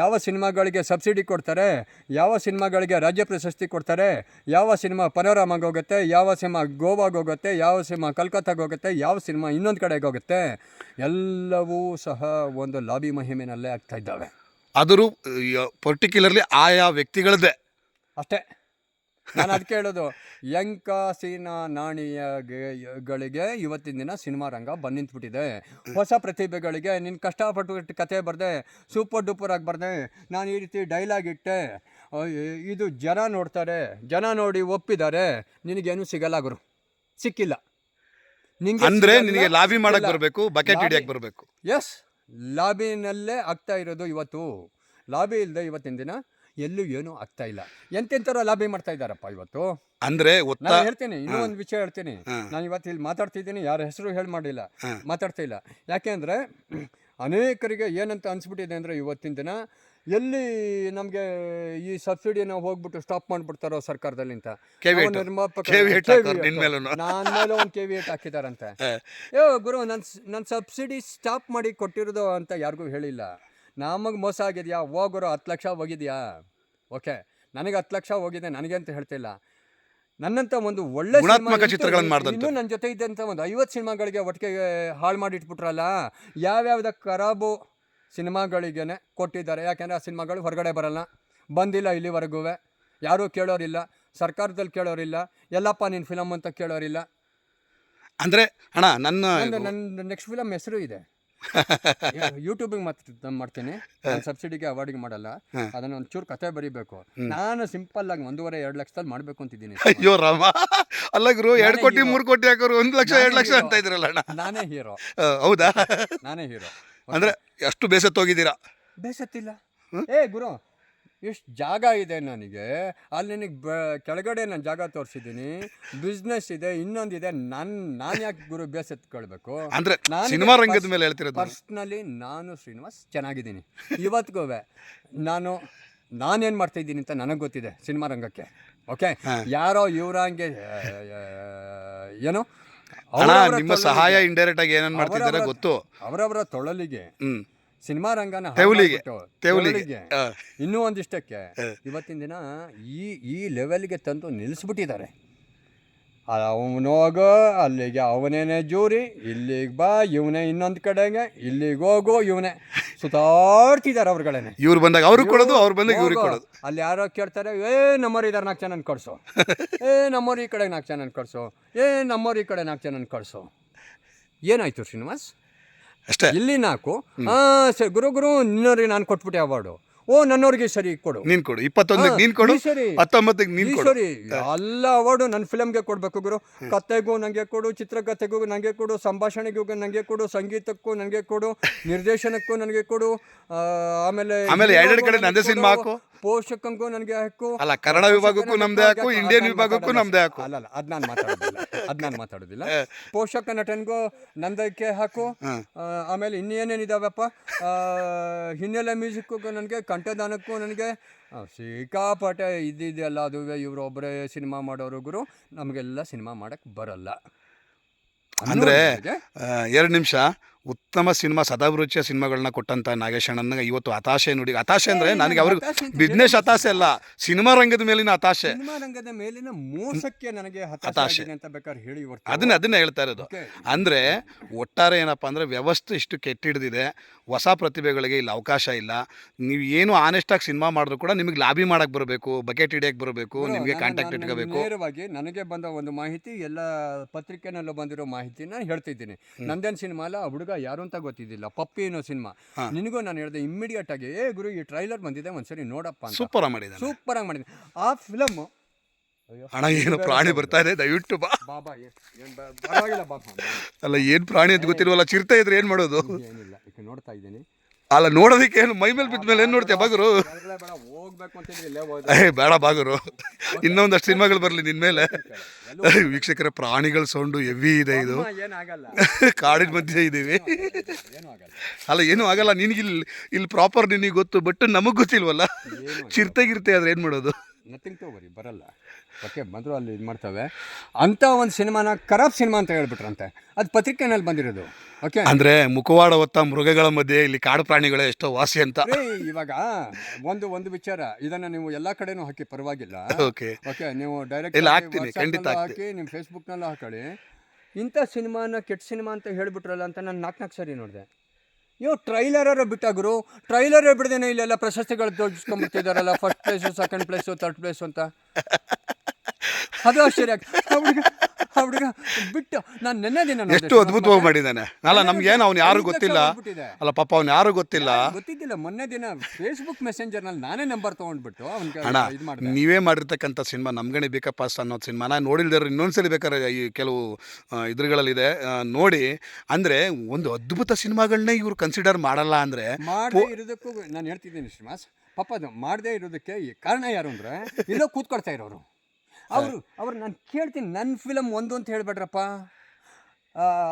S2: ಯಾವ ಸಿನಿಮಾಗಳಿಗೆ ಸಬ್ಸಿಡಿ ಕೊಡ್ತಾರೆ? ಯಾವ ಸಿನಿಮಾಗಳಿಗೆ ರಾಜ್ಯ ಪ್ರಶಸ್ತಿ ಕೊಡ್ತಾರೆ? ಯಾವ ಸಿನಿಮಾ ಪನೋರಾಮಾಗೆ ಹೋಗುತ್ತೆ? ಯಾವ ಸಿನಿಮಾ ಗೋವಾಗೆ ಹೋಗುತ್ತೆ? ಯಾವ ಸಿನಿಮಾ ಕಲ್ಕತ್ತಾಗೆ ಹೋಗುತ್ತೆ? ಯಾವ ಸಿನಿಮಾ ಇನ್ನೊಂದು ಕಡೆಗೆ ಹೋಗುತ್ತೆ? ಎಲ್ಲವೂ ಸಹ ಒಂದು ಲಾಬಿ ಮಹಿಮೆಯಲ್ಲೇ ಆಗ್ತಾ ಇದ್ದಾವೆ.
S1: ಆದರೂ ಪರ್ಟಿಕ್ಯುಲರ್ಲಿ ಆಯಾ ವ್ಯಕ್ತಿಗಳದ್ದೇ.
S2: ಅಷ್ಟೇ. ನಾನು ಅದಕ್ಕೆ ಕೇಳೋದು ಯಂಕಾಸಿನ ನಾಣಿಯಗಳಿಗೆ ಇವತ್ತಿನ ದಿನ ಸಿನಿಮಾ ರಂಗ ಬಂದು ನಿಂತ್ಬಿಟ್ಟಿದೆ. ಹೊಸ ಪ್ರತಿಭೆಗಳಿಗೆ ನಿನ್ನ ಕಷ್ಟಪಟ್ಟು ಕತೆ ಬರೆದೆ ಸೂಪರ್ ಡೂಪರ್ ಆಗಿ ಬರೆದೆ ನಾನು ಈ ರೀತಿ ಡೈಲಾಗ್ ಇಟ್ಟೆ ಇದು ಜನ ನೋಡ್ತಾರೆ ಜನ ನೋಡಿ ಒಪ್ಪಿದ್ದಾರೆ ನಿನಗೇನು ಸಿಗಲ್ಲ ಗುರು. ಸಿಕ್ಕಿಲ್ಲ. ನಿಂಗೆ
S1: ಅಂದ್ರೆ ನಿನಗೆ ಲಾಬಿ
S2: ಮಾಡಕ್ಕೆ
S1: ಬರಬೇಕು ಬಕೆಟ್
S2: ಹಿಡಿಯಕ್ಕೆ
S1: ಹಿಡಿಯಕ್ ಬರ್ಬೇಕು.
S2: ಎಸ್ ಲಾಬಿನಲ್ಲೇ ಆಗ್ತಾ ಇರೋದು ಇವತ್ತು. ಲಾಬಿ ಇಲ್ಲದೆ ಇವತ್ತಿನ ದಿನ ಎಲ್ಲೂ ಏನೂ ಆಗ್ತಾ ಇಲ್ಲ. ಎಂತೆಂತರ ಲಾಭಿ ಮಾಡ್ತಾ ಇದ್ದಾರಪ್ಪ ಇವತ್ತು.
S1: ಅಂದ್ರೆ ಒತ್ತ
S2: ನಾನು ಹೇಳ್ತೀನಿ ಇನ್ನೂ ಒಂದು ವಿಷಯ ಹೇಳ್ತೀನಿ. ನಾನು ಇವತ್ತು ಇಲ್ಲಿ ಮಾತಾಡ್ತಿದ್ದೀನಿ ಯಾರ ಹೆಸರು ಹೇಳಿ ಮಾಡಿಲ್ಲ. ಮಾತಾಡ್ತಾ ಇಲ್ಲ. ಯಾಕೆ ಅಂದರೆ ಅನೇಕರಿಗೆ ಏನಂತ ಅನ್ಸ್ಬಿಟ್ಟಿದೆ ಅಂದ್ರೆ ಇವತ್ತಿನ ದಿನ ಎಲ್ಲಿ ನಮಗೆ ಈ ಸಬ್ಸಿಡಿನ ಹೋಗ್ಬಿಟ್ಟು ಸ್ಟಾಪ್ ಮಾಡ್ಬಿಡ್ತಾರೋ ಸರ್ಕಾರದಲ್ಲಿ ಅಂತ. ನಾವು ನಿರ್ಮಾಪಕ
S1: ನಿನ್ ಮೇಲೂನು.
S2: ನಾನ್ ಮೇಲೆ ಒಂದು ಕೆ ವಿ ಏಟ್ ಹಾಕಿದಾರಂತೆ. ಏ ಗುರು ನನ್ನ ನನ್ನ ಸಬ್ಸಿಡಿ ಸ್ಟಾಪ್ ಮಾಡಿ ಕೊಟ್ಟಿರೋದು ಅಂತ ಯಾರಿಗೂ ಹೇಳಿಲ್ಲ. ನಮಗೆ ಮೋಸ ಆಗಿದೆಯಾ? ಹೋಗೋರು ಹತ್ತು ಲಕ್ಷ ಹೋಗಿದ್ಯಾ? ಓಕೆ ನನಗೆ ಹತ್ತು ಲಕ್ಷ ಹೋಗಿದೆ ನನಗೆ ಅಂತ ಹೇಳ್ತಿಲ್ಲ. ನನ್ನಂತ ಒಂದು ಒಳ್ಳೆ ಇನ್ನೂ ನನ್ನ ಜೊತೆ ಇದ್ದಂಥ ಒಂದು ಐವತ್ತು ಸಿನಿಮಾಗಳಿಗೆ ಒಟ್ಟಿಗೆ ಹಾಳು ಮಾಡಿ ಇಟ್ಬಿಟ್ರಲ್ಲ ಯಾವ್ಯಾವ್ದ ಖರಾಬು ಸಿನಿಮಾಗಳಿಗೇನೆ ಕೊಟ್ಟಿದ್ದಾರೆ. ಯಾಕೆಂದರೆ ಆ ಸಿನಿಮಾಗಳು ಹೊರಗಡೆ ಬರಲ್ಲ. ಬಂದಿಲ್ಲ ಇಲ್ಲಿವರೆಗೂ ಯಾರೂ ಕೇಳೋರಿಲ್ಲ. ಸರ್ಕಾರದಲ್ಲಿ ಕೇಳೋರಿಲ್ಲ. ಎಲ್ಲಪ್ಪ ನಿನ್ನ ಫಿಲಮ್ ಅಂತ ಕೇಳೋರಿಲ್ಲ.
S1: ಅಂದ್ರೆ ಅಣ್ಣ ನನ್ನ
S2: ನನ್ನ ನೆಕ್ಸ್ಟ್ ಫಿಲಮ್ ಹೆಸರು ಇದೆ. ಯೂಟ್ಯೂಬಿಗೆ ಮತ್ತೆ ಮಾಡ್ತೀನಿ. ಸಬ್ಸಿಡಿಗೆ ಅವಾರ್ಡಿಗೆ ಮಾಡಲ್ಲ. ಅದನ್ನ ಒಂಚೂರು ಕತೆ ಬರೀಬೇಕು. ನಾನು ಸಿಂಪಲ್ ಆಗಿ ಒಂದೂವರೆ ಎರಡು ಲಕ್ಷದಲ್ಲಿ ಮಾಡ್ಬೇಕು ಅಂತಿದ್ದೀನಿ.
S1: ಅಯ್ಯೋ ರಾಮ! ಅಲ್ಲ ಗುರು ಎರಡು ಕೋಟಿ. ಮೂರು ಕೋಟಿ ಹಾಕೋರು ಒಂದು ಲಕ್ಷ ಎರಡು ಲಕ್ಷ ಅಂತ ಇದ್ರಲ್ಲ
S2: ನಾನೇ ಹೀರೋ
S1: ಹೌದಾ?
S2: ನಾನೇ ಹೀರೋ
S1: ಅಂದ್ರೆ ಎಷ್ಟು ಬೇಸತ್ತೋಗಿದ್ದೀರಾ?
S2: ಬೇಸತ್ತಿಲ್ಲ. ಏ ಗುರು ಎಷ್ಟು ಜಾಗ ಇದೆ ನನಗೆ. ಅಲ್ಲಿ ನಿನಗೆ ಬ ಕೆಳಗಡೆ ನಾನು ಜಾಗ ತೋರಿಸಿದ್ದೀನಿ. ಬಿಸ್ನೆಸ್ ಇದೆ ಇನ್ನೊಂದಿದೆ. ನನ್ನ ನಾನು ಯಾಕೆ ಗುರು ಬೇಸತ್ಕೊಳ್ಬೇಕು
S1: ಅಂದ್ರೆ
S2: ಅಂದರೆ
S1: ಸಿನಿಮಾ ರಂಗದ ಮೇಲೆ ಹೇಳ್ತಿರೋದು ಫಸ್ಟ್ನಲ್ಲಿ
S2: ಪರ್ಸ್ನಲಿ ನಾನು ಶ್ರೀನಿವಾಸ್ ಚೆನ್ನಾಗಿದ್ದೀನಿ. ಇವತ್ತಿಗೂ ನಾನು ನಾನೇನು ಮಾಡ್ತಾ ಇದ್ದೀನಿ ಅಂತ ನನಗೆ ಗೊತ್ತಿದೆ ಸಿನಿಮಾ ರಂಗಕ್ಕೆ. ಓಕೆ? ಯಾರೋ ಇವರಂಗೆ ಏನು?
S1: ನಿಮ್ಮ ಸಹಾಯ ಇಂಡೈರೆಕ್ಟ್ ಆಗಿ ಏನೇನು ಮಾಡ್ತಿದ್ದಾರೆ ಗೊತ್ತು.
S2: ಅವರವರ ತೊಳಲಿಗೆ ಸಿನಿಮಾ ರಂಗನ
S1: ತೆವಲಿಗೆ, ತೆವಲಿಗೆ.
S2: ಇನ್ನೂ ಒಂದಿಷ್ಟಕ್ಕೆ ಇವತ್ತಿನ ದಿನ ಈ ಈ ಲೆವೆಲ್ಗೆ ತಂದು ನಿಲ್ಲಿಸ್ಬಿಟ್ಟಿದ್ದಾರೆ ಅವನೋಗ ಅಲ್ಲಿಗೆ ಅವನೇನೆ ಜೋರಿ ಇಲ್ಲಿಗೆ ಬಾ ಇವನೇ ಇನ್ನೊಂದು ಕಡೆಗೆ ಇಲ್ಲಿಗೆ ಹೋಗು ಇವನೇ. ಸುತ್ತಾಡ್ತಿದ್ದಾರೆ ಅವ್ರುಗಳೇನೆ.
S1: ಇವ್ರು ಬಂದಾಗ ಅವ್ರಿಗೆ ಕೊಡೋದು ಅವ್ರು ಬಂದಾಗ ಇವ್ರಿಗೆ. ಕೊಡೋದು.
S2: ಅಲ್ಲಿ ಯಾರೋ ಕೇಳ್ತಾರೆ ಏ ನಮ್ಮವ್ರು ಇದಾರೆ ನಾಲ್ಕು ಜನ ಕೊಡಿಸು. (laughs) ಏ ನಮ್ಮವ್ರು ಈ ಕಡೆ ನಾಲ್ಕು ಜನ ಕೊಡಿಸು. ಏ ನಮ್ಮವ್ರು ಈ ಕಡೆ ನಾಲ್ಕು ಜನ ಕೊಡಿಸು. ಏನಾಯ್ತು ಶ್ರೀನಿವಾಸ್?
S1: ಅಷ್ಟೇ.
S2: ಇಲ್ಲಿ ನಾಲ್ಕು? ಗುರು ಗುರು ನಿನ್ನೋರಿಗೆ ನಾನು ಕೊಟ್ಬಿಟ್ಟೆ ಅವಾರ್ಡು ಓ ನನ್ನವ್ರಿಗೆ ಸರಿ ಕೊಡು.
S1: ನೀನ್ ಕೊಡು. ಇಪ್ಪತ್ತೊಂದಕ್ಕೆ ನೀನ್ ಕೊಡು
S2: ಸರಿ.
S1: ಹತ್ತೊಂಬತ್ತಕ್ಕೆ ನೀನ್ ಕೊಡು.
S2: ಸರಿ ಎಲ್ಲ ಅವಾರ್ಡು ನನ್ನ ಫಿಲಮ್ಗೆ ಕೊಡಬೇಕು ಗುರು. ಕತೆಗೂ ನನಗೆ ಕೊಡು ಚಿತ್ರಕಥೆಗೂ ನನಗೆ ಕೊಡು ಸಂಭಾಷಣೆಗೂ ನನಗೆ ಕೊಡು ಸಂಗೀತಕ್ಕೂ ನನಗೆ ಕೊಡು ನಿರ್ದೇಶನಕ್ಕೂ ನನಗೆ ಕೊಡು ಆ, ಆಮೇಲೆ
S1: ಆಮೇಲೆ ಎರಡೆರಡು ಕಡೆ ನಂದೇ ಸಿನಿಮಾ ಹಾಕು.
S2: ಪೋಷಕಂಗೂ ನನಗೆ ಹಾಕು
S1: ಅಲ್ಲ ಕನ್ನಡ ವಿಭಾಗಕ್ಕೂ ನಮ್ದೇ ಹಾಕು ಇಂಡಿಯನ್ ವಿಭಾಗಕ್ಕೂ. ನಮ್ದೇ ಹಾಕು.
S2: ಅಲ್ಲ ಅಲ್ಲ ಅದ್ ನಾನು ಮಾತಾಡೋದಿಲ್ಲ ಅದ್ ನಾನು ಮಾತಾಡೋದಿಲ್ಲ. ಪೋಷಕ ನಟನ್ಗೂ ನಂದಕ್ಕೆ ಹಾಕು ಆ, ಆಮೇಲೆ ಇನ್ನೇನೇನಿದಾವಪ್ಪ? ಆ, ಹಿನ್ನೆಲೆ ಮ್ಯೂಸಿಕ್ಗೂ ನನಗೆ ಕಂಠದಾನಕ್ಕೂ ನನಗೆ ಸಿಕ್ಕಾಪಟ್ಟೆ ಇದ್ದಿದೆಯಲ್ಲ ಅದು ಇವರು ಒಬ್ಬರೇ ಸಿನಿಮಾ ಮಾಡೋರು ಗುರು ನಮಗೆಲ್ಲ ಸಿನಿಮಾ ಮಾಡಕ್ಕೆ ಬರಲ್ಲ.
S1: ಅಂದರೆ ಎರಡು ನಿಮಿಷ. ಉತ್ತಮ ಸಿನಿಮಾ ಸದಾಭಿರುಚಿಯ ಸಿನಿಮಾಗಳನ್ನ ಕೊಟ್ಟಂತ ನಾಗೇಶ್ ಅಣ್ಣನಿಗೆ ಇವತ್ತು ಹತಾಶೆ ನೋಡಿ ಹತಾಶೆ ಅಂದ್ರೆ ನನಗೆ ಅವ್ರಿಗೆ ಬಿಸ್ನೆಸ್ ಹತಾಶೆ ಅಲ್ಲ ಸಿನಿಮಾ ರಂಗದ ಮೇಲಿನ ಹತಾಶೆ.
S2: ಸಿನಿಮಾ ರಂಗದ ಮೇಲಿನ ಮೋಸಕ್ಕೆ ನನಗೆ
S1: ಹತಾಶೆ.
S2: ಅಂತ ಬೇಕಾದ್ರೆ ಹೇಳಿ.
S1: ಅದನ್ನ ಅದನ್ನ ಹೇಳ್ತಾ ಇರೋದು. ಅಂದ್ರೆ ಒಟ್ಟಾರೆ ಏನಪ್ಪಾ ಅಂದ್ರೆ ವ್ಯವಸ್ಥೆ ಇಷ್ಟು ಕೆಟ್ಟಿಡ್ದಿದೆ. ಹೊಸ ಪ್ರತಿಭೆಗಳಿಗೆ ಇಲ್ಲಿ ಅವಕಾಶ ಇಲ್ಲ. ನೀವು ಏನು ಆನೆಸ್ಟಾಗಿ ಸಿನಿಮಾ ಮಾಡಿದ್ರು ಕೂಡ ನಿಮಗೆ ಲಾಬಿ ಮಾಡಕ್ ಬರಬೇಕು ಬಕೆಟ್ ಹಿಡಿಯಕ್ ಬರಬೇಕು ನಿಮಗೆ ಕಾಂಟ್ಯಾಕ್ಟ್ ಇಟ್ಕೋಬೇಕು.
S2: ನೇರವಾಗಿ ನನಗೆ ಬಂದ ಒಂದು ಮಾಹಿತಿ ಎಲ್ಲ ಪತ್ರಿಕೆನಲ್ಲೂ ಬಂದಿರೋ ಮಾಹಿತಿನ ಹೇಳ್ತಿದ್ದೀನಿ. ನಂದೇನು ಸಿನಿಮಾ ಅಲ್ಲ ಹುಡುಗ ಯಾರು ಅಂತ ಗೊತ್ತಿದ್ದಿಲ್ಲ. ಪಪ್ಪಿ ಅನ್ನೋ ಸಿನಿಮಾ ನಿನಗೂ ನಾನು ಹೇಳಿದೆ ಇಮ್ಮಿಡಿಯೇಟ್ ಆಗಿ ಏ ಗುರು ಈ ಟ್ರೈಲರ್ ಬಂದಿದೆ ಒಂದ್ಸರಿ ನೋಡಪ್ಪ ಅಂತ.
S1: ಸೂಪರ್ ಮಾಡಿದ್ದಾನೆ.
S2: ಸೂಪರ್ ಆಗಿ ಮಾಡಿದೆ ಆ ಫಿಲಮ್
S1: ಹಣ ಏನು ಪ್ರಾಣಿ ಬರ್ತಾ ಇದೆ ದಯವಿಟ್ಟು ಬಾ.
S2: ಬಾಬಾ ಏನ್ ಏನ್
S1: ಅಲ್ಲ ಏನ್ ಪ್ರಾಣಿ ಅಂತ ಗೊತ್ತಿಲ್ವಲ್ಲ ಚಿರ್ತಾ ಇದ್ರೆ ಏನ್ ಮಾಡೋದು?
S2: ಏನಿಲ್ಲ ಈಗ ನೋಡ್ತಾ ಇದ್ದೀನಿ.
S1: ಅಲ್ಲ, ನೋಡೋದಕ್ಕೆ ಏನು? ಮೈ ಮೇಲೆ ಬಿದ್ದ ಮೇಲೆ ಏನು ನೋಡ್ತೀಯ, ಬಾಗುರು? ಏ, ಬೇಡ ಬಾಗುರು. ಇನ್ನೊಂದಷ್ಟು ಸಿನಿಮಾಗಳು ಬರಲಿ ನಿನ್ನ ಮೇಲೆ. ವೀಕ್ಷಕರ ಪ್ರಾಣಿಗಳ ಸೌಂಡು ಹೆವಿ ಇದೆ ಇದು. ಕಾಡಿನ ಮಧ್ಯೆ ಇದ್ದೀವಿ. ಅಲ್ಲ, ಏನೂ ಆಗಲ್ಲ. ನಿನಗಿಲ್ಲಿ ಇಲ್ಲಿ ಪ್ರಾಪರ್ ನಿನಗೆ ಗೊತ್ತು, ಬಟ್ ನಮಗೆ ಗೊತ್ತಿಲ್ವಲ್ಲ? ಚಿರತೆ ಗಿರ್ತೆ ಆದ್ರೆ ಏನು ಮಾಡೋದು?
S2: ಬರಲ್ಲ. ಓಕೆ ಬಂದರು ಅಲ್ಲಿ ಇದು ಮಾಡ್ತವೆ. ಅಂಥ ಒಂದು ಸಿನಿಮಾನ ಖರಾಬ್ ಸಿನಿಮಾ ಅಂತ ಹೇಳ್ಬಿಟ್ರಂತೆ. ಅದು ಪತ್ರಿಕೆನಲ್ಲಿ ಬಂದಿರೋದು. ಓಕೆ
S1: ಅಂದ್ರೆ ಮುಖವಾಡ ಹೊತ್ತ ಮೃಗಗಳ ಮಧ್ಯೆ ಇಲ್ಲಿ ಕಾಡು ಪ್ರಾಣಿಗಳೇ ಎಷ್ಟೋ ವಾಸಿ ಅಂತ.
S2: ಇವಾಗ ಒಂದು ಒಂದು ವಿಚಾರ. ಇದನ್ನು ನೀವು ಎಲ್ಲ ಕಡೆನೂ ಹಾಕಿ ಪರವಾಗಿಲ್ಲ.
S1: ಓಕೆ
S2: ಓಕೆ ನೀವು ಡೈರೆಕ್ಟ್
S1: ಇಲ್ಲ, ಹಾಕ್ತೀನಿ, ಖಂಡಿತ
S2: ಹಾಕಿ ನಿಮ್ಮ ಫೇಸ್ಬುಕ್ನಲ್ಲೂ ಹಾಕೊಳ್ಳಿ. ಇಂಥ ಸಿನಿಮಾನ ಕೆಟ್ಟ ಸಿನಿಮಾ ಅಂತ ಹೇಳ್ಬಿಟ್ರಲ್ಲ ಅಂತ ನಾನು ನಾಲ್ಕು ನಾಲ್ಕು ಸರಿ ನೋಡಿದೆ. ಇವ್ ಟ್ರೈಲರ ಬಿಟ್ಟಾಗರು ಟ್ರೈಲರ್ ಬಿಡ್ದೇನೆ ಇಲ್ಲೆಲ್ಲ ಪ್ರಶಸ್ತಿಗಳು ದೊಡ್ಸ್ಕೊಂಡ್ಬಿಡ್ತಿದಾರಲ್ಲ first place second place third place ಅಂತ. ಅದು ಆಶ್ಚರ್ಯ ಆ ಹುಡುಗ ಆ ಹುಡುಗ ಬಿಟ್ಟು ನಾನು ನೆನ್ನೆ ದಿನ ನೋಡ್ದೆ
S1: ಎಷ್ಟು ಅದ್ಭುತವಾಗಿ ಮಾಡಿದ್ದಾನೆ ಅಲ್ಲ ನಮ್ಗೇನು ಅವ್ನು ಯಾರು ಗೊತ್ತಿಲ್ಲ. ಅಲ್ಲ ಪಾಪ ಅವ್ನು ಯಾರು ಗೊತ್ತಿಲ್ಲ.
S2: ಗೊತ್ತಿದ್ದಿಲ್ಲ ಮೊನ್ನೆ ದಿನ ಫೇಸ್ಬುಕ್ ಮೆಸೆಂಜರ್ನಲ್ಲಿ ನಾನೇ ನಂಬರ್ ತೊಗೊಂಡ್ಬಿಟ್ಟು ಅವ್ನಿಗೆ
S1: ಅಣ್ಣ
S2: ಇದು ಮಾಡಿದೆ.
S1: ನೀವೇ ಮಾಡಿರ್ತಕ್ಕಂಥ ಸಿನಿಮಾ ನಮ್ಗಣೆ ಬೇಕಪ್ಪ ಅನ್ನೋದು ನಾನು ನೋಡಿಲ್ದಾರೆ ಇನ್ನೊಂದ್ಸಲಿ ಬೇಕಾದ್ರೆ ಈ ಕೆಲವು ಇದ್ರಗಳಲ್ಲಿದೆ ಇದ್ರುಗಳಲ್ಲಿದೆ. ಆ, ನೋಡಿ ಅಂದರೆ ಒಂದು ಅದ್ಭುತ ಸಿನಿಮಾಗಳನ್ನೇ ಇವ್ರು ಕನ್ಸಿಡರ್ ಮಾಡಲ್ಲ ಅಂದರೆ
S2: ಮಾಡದೇ ಇರೋದಕ್ಕೂ ನಾನು ಹೇಳ್ತಿದ್ದೀನಿ ಶ್ರೀಮಾಸ್ ಪಾಪ ಅದು ಮಾಡದೇ ಇರೋದಕ್ಕೆ ಈ ಕಾರಣ ಯಾರು ಅಂದ್ರೆ ಇಲ್ಲೋ ಕೂತ್ಕೊಳ್ತಾ ಇರೋರು. ಅವರು ಅವ್ರು ನಾನು ಕೇಳ್ತೀನಿ ನನ್ನ ಫಿಲಮ್ ಒಂದು ಅಂತ ಹೇಳ್ಬೇಡ್ರಪ್ಪ.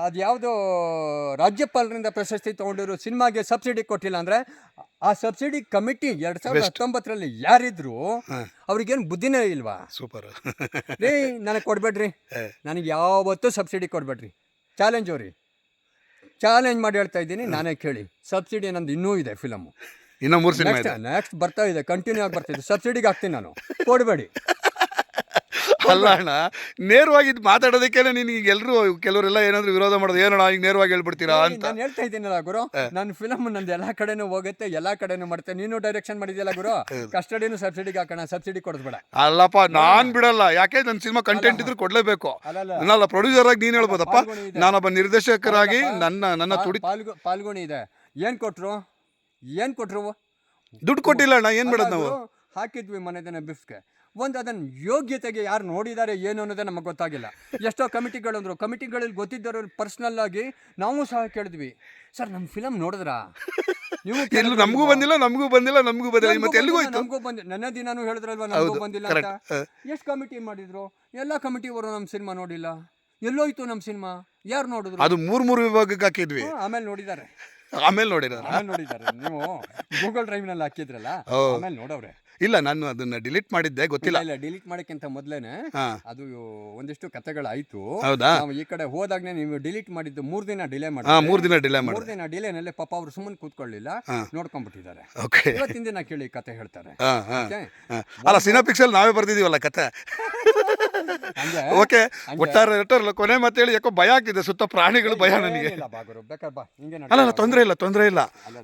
S2: ಅದು ಯಾವುದೋ ರಾಜ್ಯಪಾಲರಿಂದ ಪ್ರಶಸ್ತಿ ತೊಗೊಂಡಿರೋ ಸಿನಿಮಾಗೆ ಸಬ್ಸಿಡಿ ಕೊಟ್ಟಿಲ್ಲ ಅಂದರೆ ಆ ಸಬ್ಸಿಡಿ ಕಮಿಟಿ ಎರಡು ಸಾವಿರದ ಹತ್ತೊಂಬತ್ತರಲ್ಲಿ ಯಾರಿದ್ರು ಅವ್ರಿಗೇನು ಬುದ್ಧಿನೇ ಇಲ್ವಾ?
S1: ಸೂಪರ್
S2: ರೀ ನನಗೆ ಕೊಡಬೇಡ್ರಿ. ನನಗೆ ಯಾವತ್ತೂ ಸಬ್ಸಿಡಿ ಕೊಡಬೇಡ್ರಿ. ಚಾಲೆಂಜ್ ಅವ್ರಿ. ಚಾಲೆಂಜ್ ಮಾಡಿ ಹೇಳ್ತಾ ಇದ್ದೀನಿ ನಾನೇ ಕೇಳಿ. ಸಬ್ಸಿಡಿ ನಂದು ಇನ್ನೂ ಇದೆ ಫಿಲಮು
S1: ಇನ್ನೂ ಮೂರು ಸಿನಿಮಾ
S2: ನೆಕ್ಸ್ಟ್
S1: ಇದೆ.
S2: ನೆಕ್ಸ್ಟ್ ಬರ್ತಾ ಇದೆ ಕಂಟಿನ್ಯೂ ಆಗಿ ಬರ್ತಿದೆ ಸಬ್ಸಿಡಿಗೆ ಹಾಕ್ತೀನಿ ನಾನು. ಕೊಡಬೇಡಿ. (laughs)
S1: ಅಲ್ಲ ಅಣ್ಣ ನೇರವಾಗಿ ಇದು ಮಾತಾಡೋದಕ್ಕೆ ನಿನಗೆ ಈಗ ಎಲ್ಲರೂ ಕೆಲವರೆಲ್ಲ ಏನಾದ್ರು ವಿರೋಧ ಮಾಡೋದು ಏನಣ್ಣ ಈಗ ನೇರವಾಗಿ ಹೇಳ್ಬಿಡ್ತೀರಾ ಅಂತ?
S2: ನಾನು ಹೇಳ್ತಾ ಇದ್ದೀನಲ್ಲ ಗುರು ನನ್ನ ಫಿಲಮ್ ನಂದು ಎಲ್ಲಾ ಕಡೆನೂ ಹೋಗುತ್ತೆ ಎಲ್ಲಾ ಕಡೆನೂ ಮಾಡ್ತೆ ನೀನು ಡೈರೆಕ್ಷನ್ ಮಾಡಿದ್ಯಲ್ಲ ಗುರು ಕಸ್ಟಡಿನೂ ಸಬ್ಸಿಡಿಗೆ ಹಾಕೋಣ ಸಬ್ಸಿಡಿ ಕೊಡಿಸ್ಬೇಡ
S1: ಅಲ್ಲಪ್ಪ ನಾನ್ ಬಿಡಲ್ಲ ಯಾಕೆ ನನ್ನ ಸಿನಿಮಾ ಕಂಟೆಂಟ್ ಇದ್ರೆ ಕೊಡ್ಲೇಬೇಕು? ಅಲ್ಲ ಪ್ರೊಡ್ಯೂಸರ್ ಆಗಿ ನೀನ್ ಹೇಳ್ಬೋದಪ್ಪ. ನಾನೊಬ್ಬ ನಿರ್ದೇಶಕರಾಗಿ ನನ್ನ ನನ್ನ ತುಡಿ
S2: ಪಾಲ್ಗೊ ಪಾಲ್ಗೊಣಿ ಇದೆ. ಏನು ಕೊಟ್ರು? ಏನ್ ಕೊಟ್ರು?
S1: ದುಡ್ಡು ಕೊಟ್ಟಿಲ್ಲ ಅಣ್ಣ ಏನ್ ಬಿಡೋದು ನಾವು?
S2: ಹಾಕಿದ್ವಿ ಮನೆ ದಿನ ಬಿಫ್ಗೆ ಒಂದು ಅದನ್ನ ಯೋಗ್ಯತೆಗೆ ಯಾರು ನೋಡಿದ್ದಾರೆ ಏನು ಅನ್ನೋದೇ ನಮಗೆ ಗೊತ್ತಾಗಿಲ್ಲ. ಎಷ್ಟೋ ಕಮಿಟಿಗಳಂದ್ರು ಕಮಿಟಿಗಳಲ್ಲಿ ಗೊತ್ತಿದ್ದವರು ಪರ್ಸ್ನಲ್ ಆಗಿ ನಾವು ಸಹ ಕೇಳಿದ್ವಿ ಸರ್ ನಮ್ಮ ಫಿಲಮ್ ನೋಡಿದ್ರಾ? ನೀವು (laughs)
S1: ಎಲ್ಲೂ ನಮಗೂ ಬಂದಿಲ್ಲ ನಮಗೂ ಬಂದಿಲ್ಲ ನಮಗೂ ಬಂದಿಲ್ಲ. ಮತ್ತೆ ಎಲ್ಲಿಗೂ ಹೋಯ್ತು?
S2: ನಮಗೂ ಬಂದಿಲ್ಲ ನನ್ನ ದಿನಾನು ಹೇಳಿದ್ರಲ್ವಾ ನಮಗೂ ಬಂದಿಲ್ಲ ಅಂತ. ಎಷ್ಟು ಕಮಿಟಿ ಮಾಡಿದ್ರು? ಎಲ್ಲ ಕಮಿಟಿಯವರು ನಮ್ಮ ಸಿನಿಮಾ ನೋಡಿಲ್ಲ. ಎಲ್ಲೋಯ್ತು ನಮ್ಮ ಸಿನಿಮಾ ಯಾರು ನೋಡಿದ್ರು?
S1: ಅದು ಮೂರು ಮೂರು ವಿಭಾಗಕ್ಕೆ ಹಾಕಿದ್ವಿ.
S2: ಆಮೇಲೆ ನೋಡಿದ್ದಾರೆ.
S1: ಆಮೇಲೆ ನೋಡಿರೋಣ
S2: ಆಮೇಲೆ ನೋಡಿದ್ದಾರೆ. ನೀವು ಗೂಗಲ್ ಡ್ರೈವ್ನಲ್ಲಿ ಹಾಕಿದ್ರಲ್ಲ? ಆಮೇಲೆ ನೋಡವ್ರೆ.
S1: ಇಲ್ಲ ನಾನು ಅದನ್ನ ಡಿಲೀಟ್ ಮಾಡಿದ್ದೆ ಗೊತ್ತಿಲ್ಲ.
S2: ಇಲ್ಲ ಡಿಲೀಟ್ ಮಾಡಕ್ಕಿಂತ ಮೊದ್ಲೇನೆ ಅದು ಒಂದಿಷ್ಟು ಕಥೆಗಳಾಯ್ತು.
S1: ಹೌದಾ?
S2: ನಾವು ಈ ಕಡೆ ಹೋದಾಗನೇ ನೀವು ಡಿಲೀಟ್ ಮಾಡಿದ್ದು ಮೂರ್ ದಿನ ಡಿಲೇ ಮಾಡಿ
S1: ಮೂರ್ ದಿನ ಡಿಲೇ
S2: ಮೂರ್
S1: ದಿನ
S2: ದಿನ ಡಿಲೇನಲ್ಲಿ ಪಾಪ ಅವ್ರು ಸುಮ್ಮನೆ ಕೂತ್ಕೊಳ್ಳಿಲ್ಲ. ನೋಡ್ಕೊಂಡ್ಬಿಟ್ಟಿದ್ದಾರೆ.
S1: ಓಕೆ.
S2: ಇವತ್ತಿನ ದಿನ ಕೇಳಿ ಕತೆ ಹೇಳ್ತಾರೆ.
S1: ಅಲ್ಲ ಸಿನಿಮಾ ಪಿಕ್ಸಲ್. ನಾವೇ ಬರ್ದಿದೀವಲ್ಲ ಕತೆ (laughs) ಓಕೆ. ಒಟ್ಟಾರೆ ಒಟ್ಟಾರೆ ಕೊನೆ ಮತ್ತೆ ಹೇಳಿ ಯಾಕೋ ಭಯ ಆಗ್ತಿದೆ ಸುತ್ತ ಪ್ರಾಣಿಗಳು ಭಯ ನನಗೆ. ಅಲ್ಲ ಅಲ್ಲ. ತೊಂದರೆ ಇಲ್ಲ ತೊಂದರೆ ಇಲ್ಲ.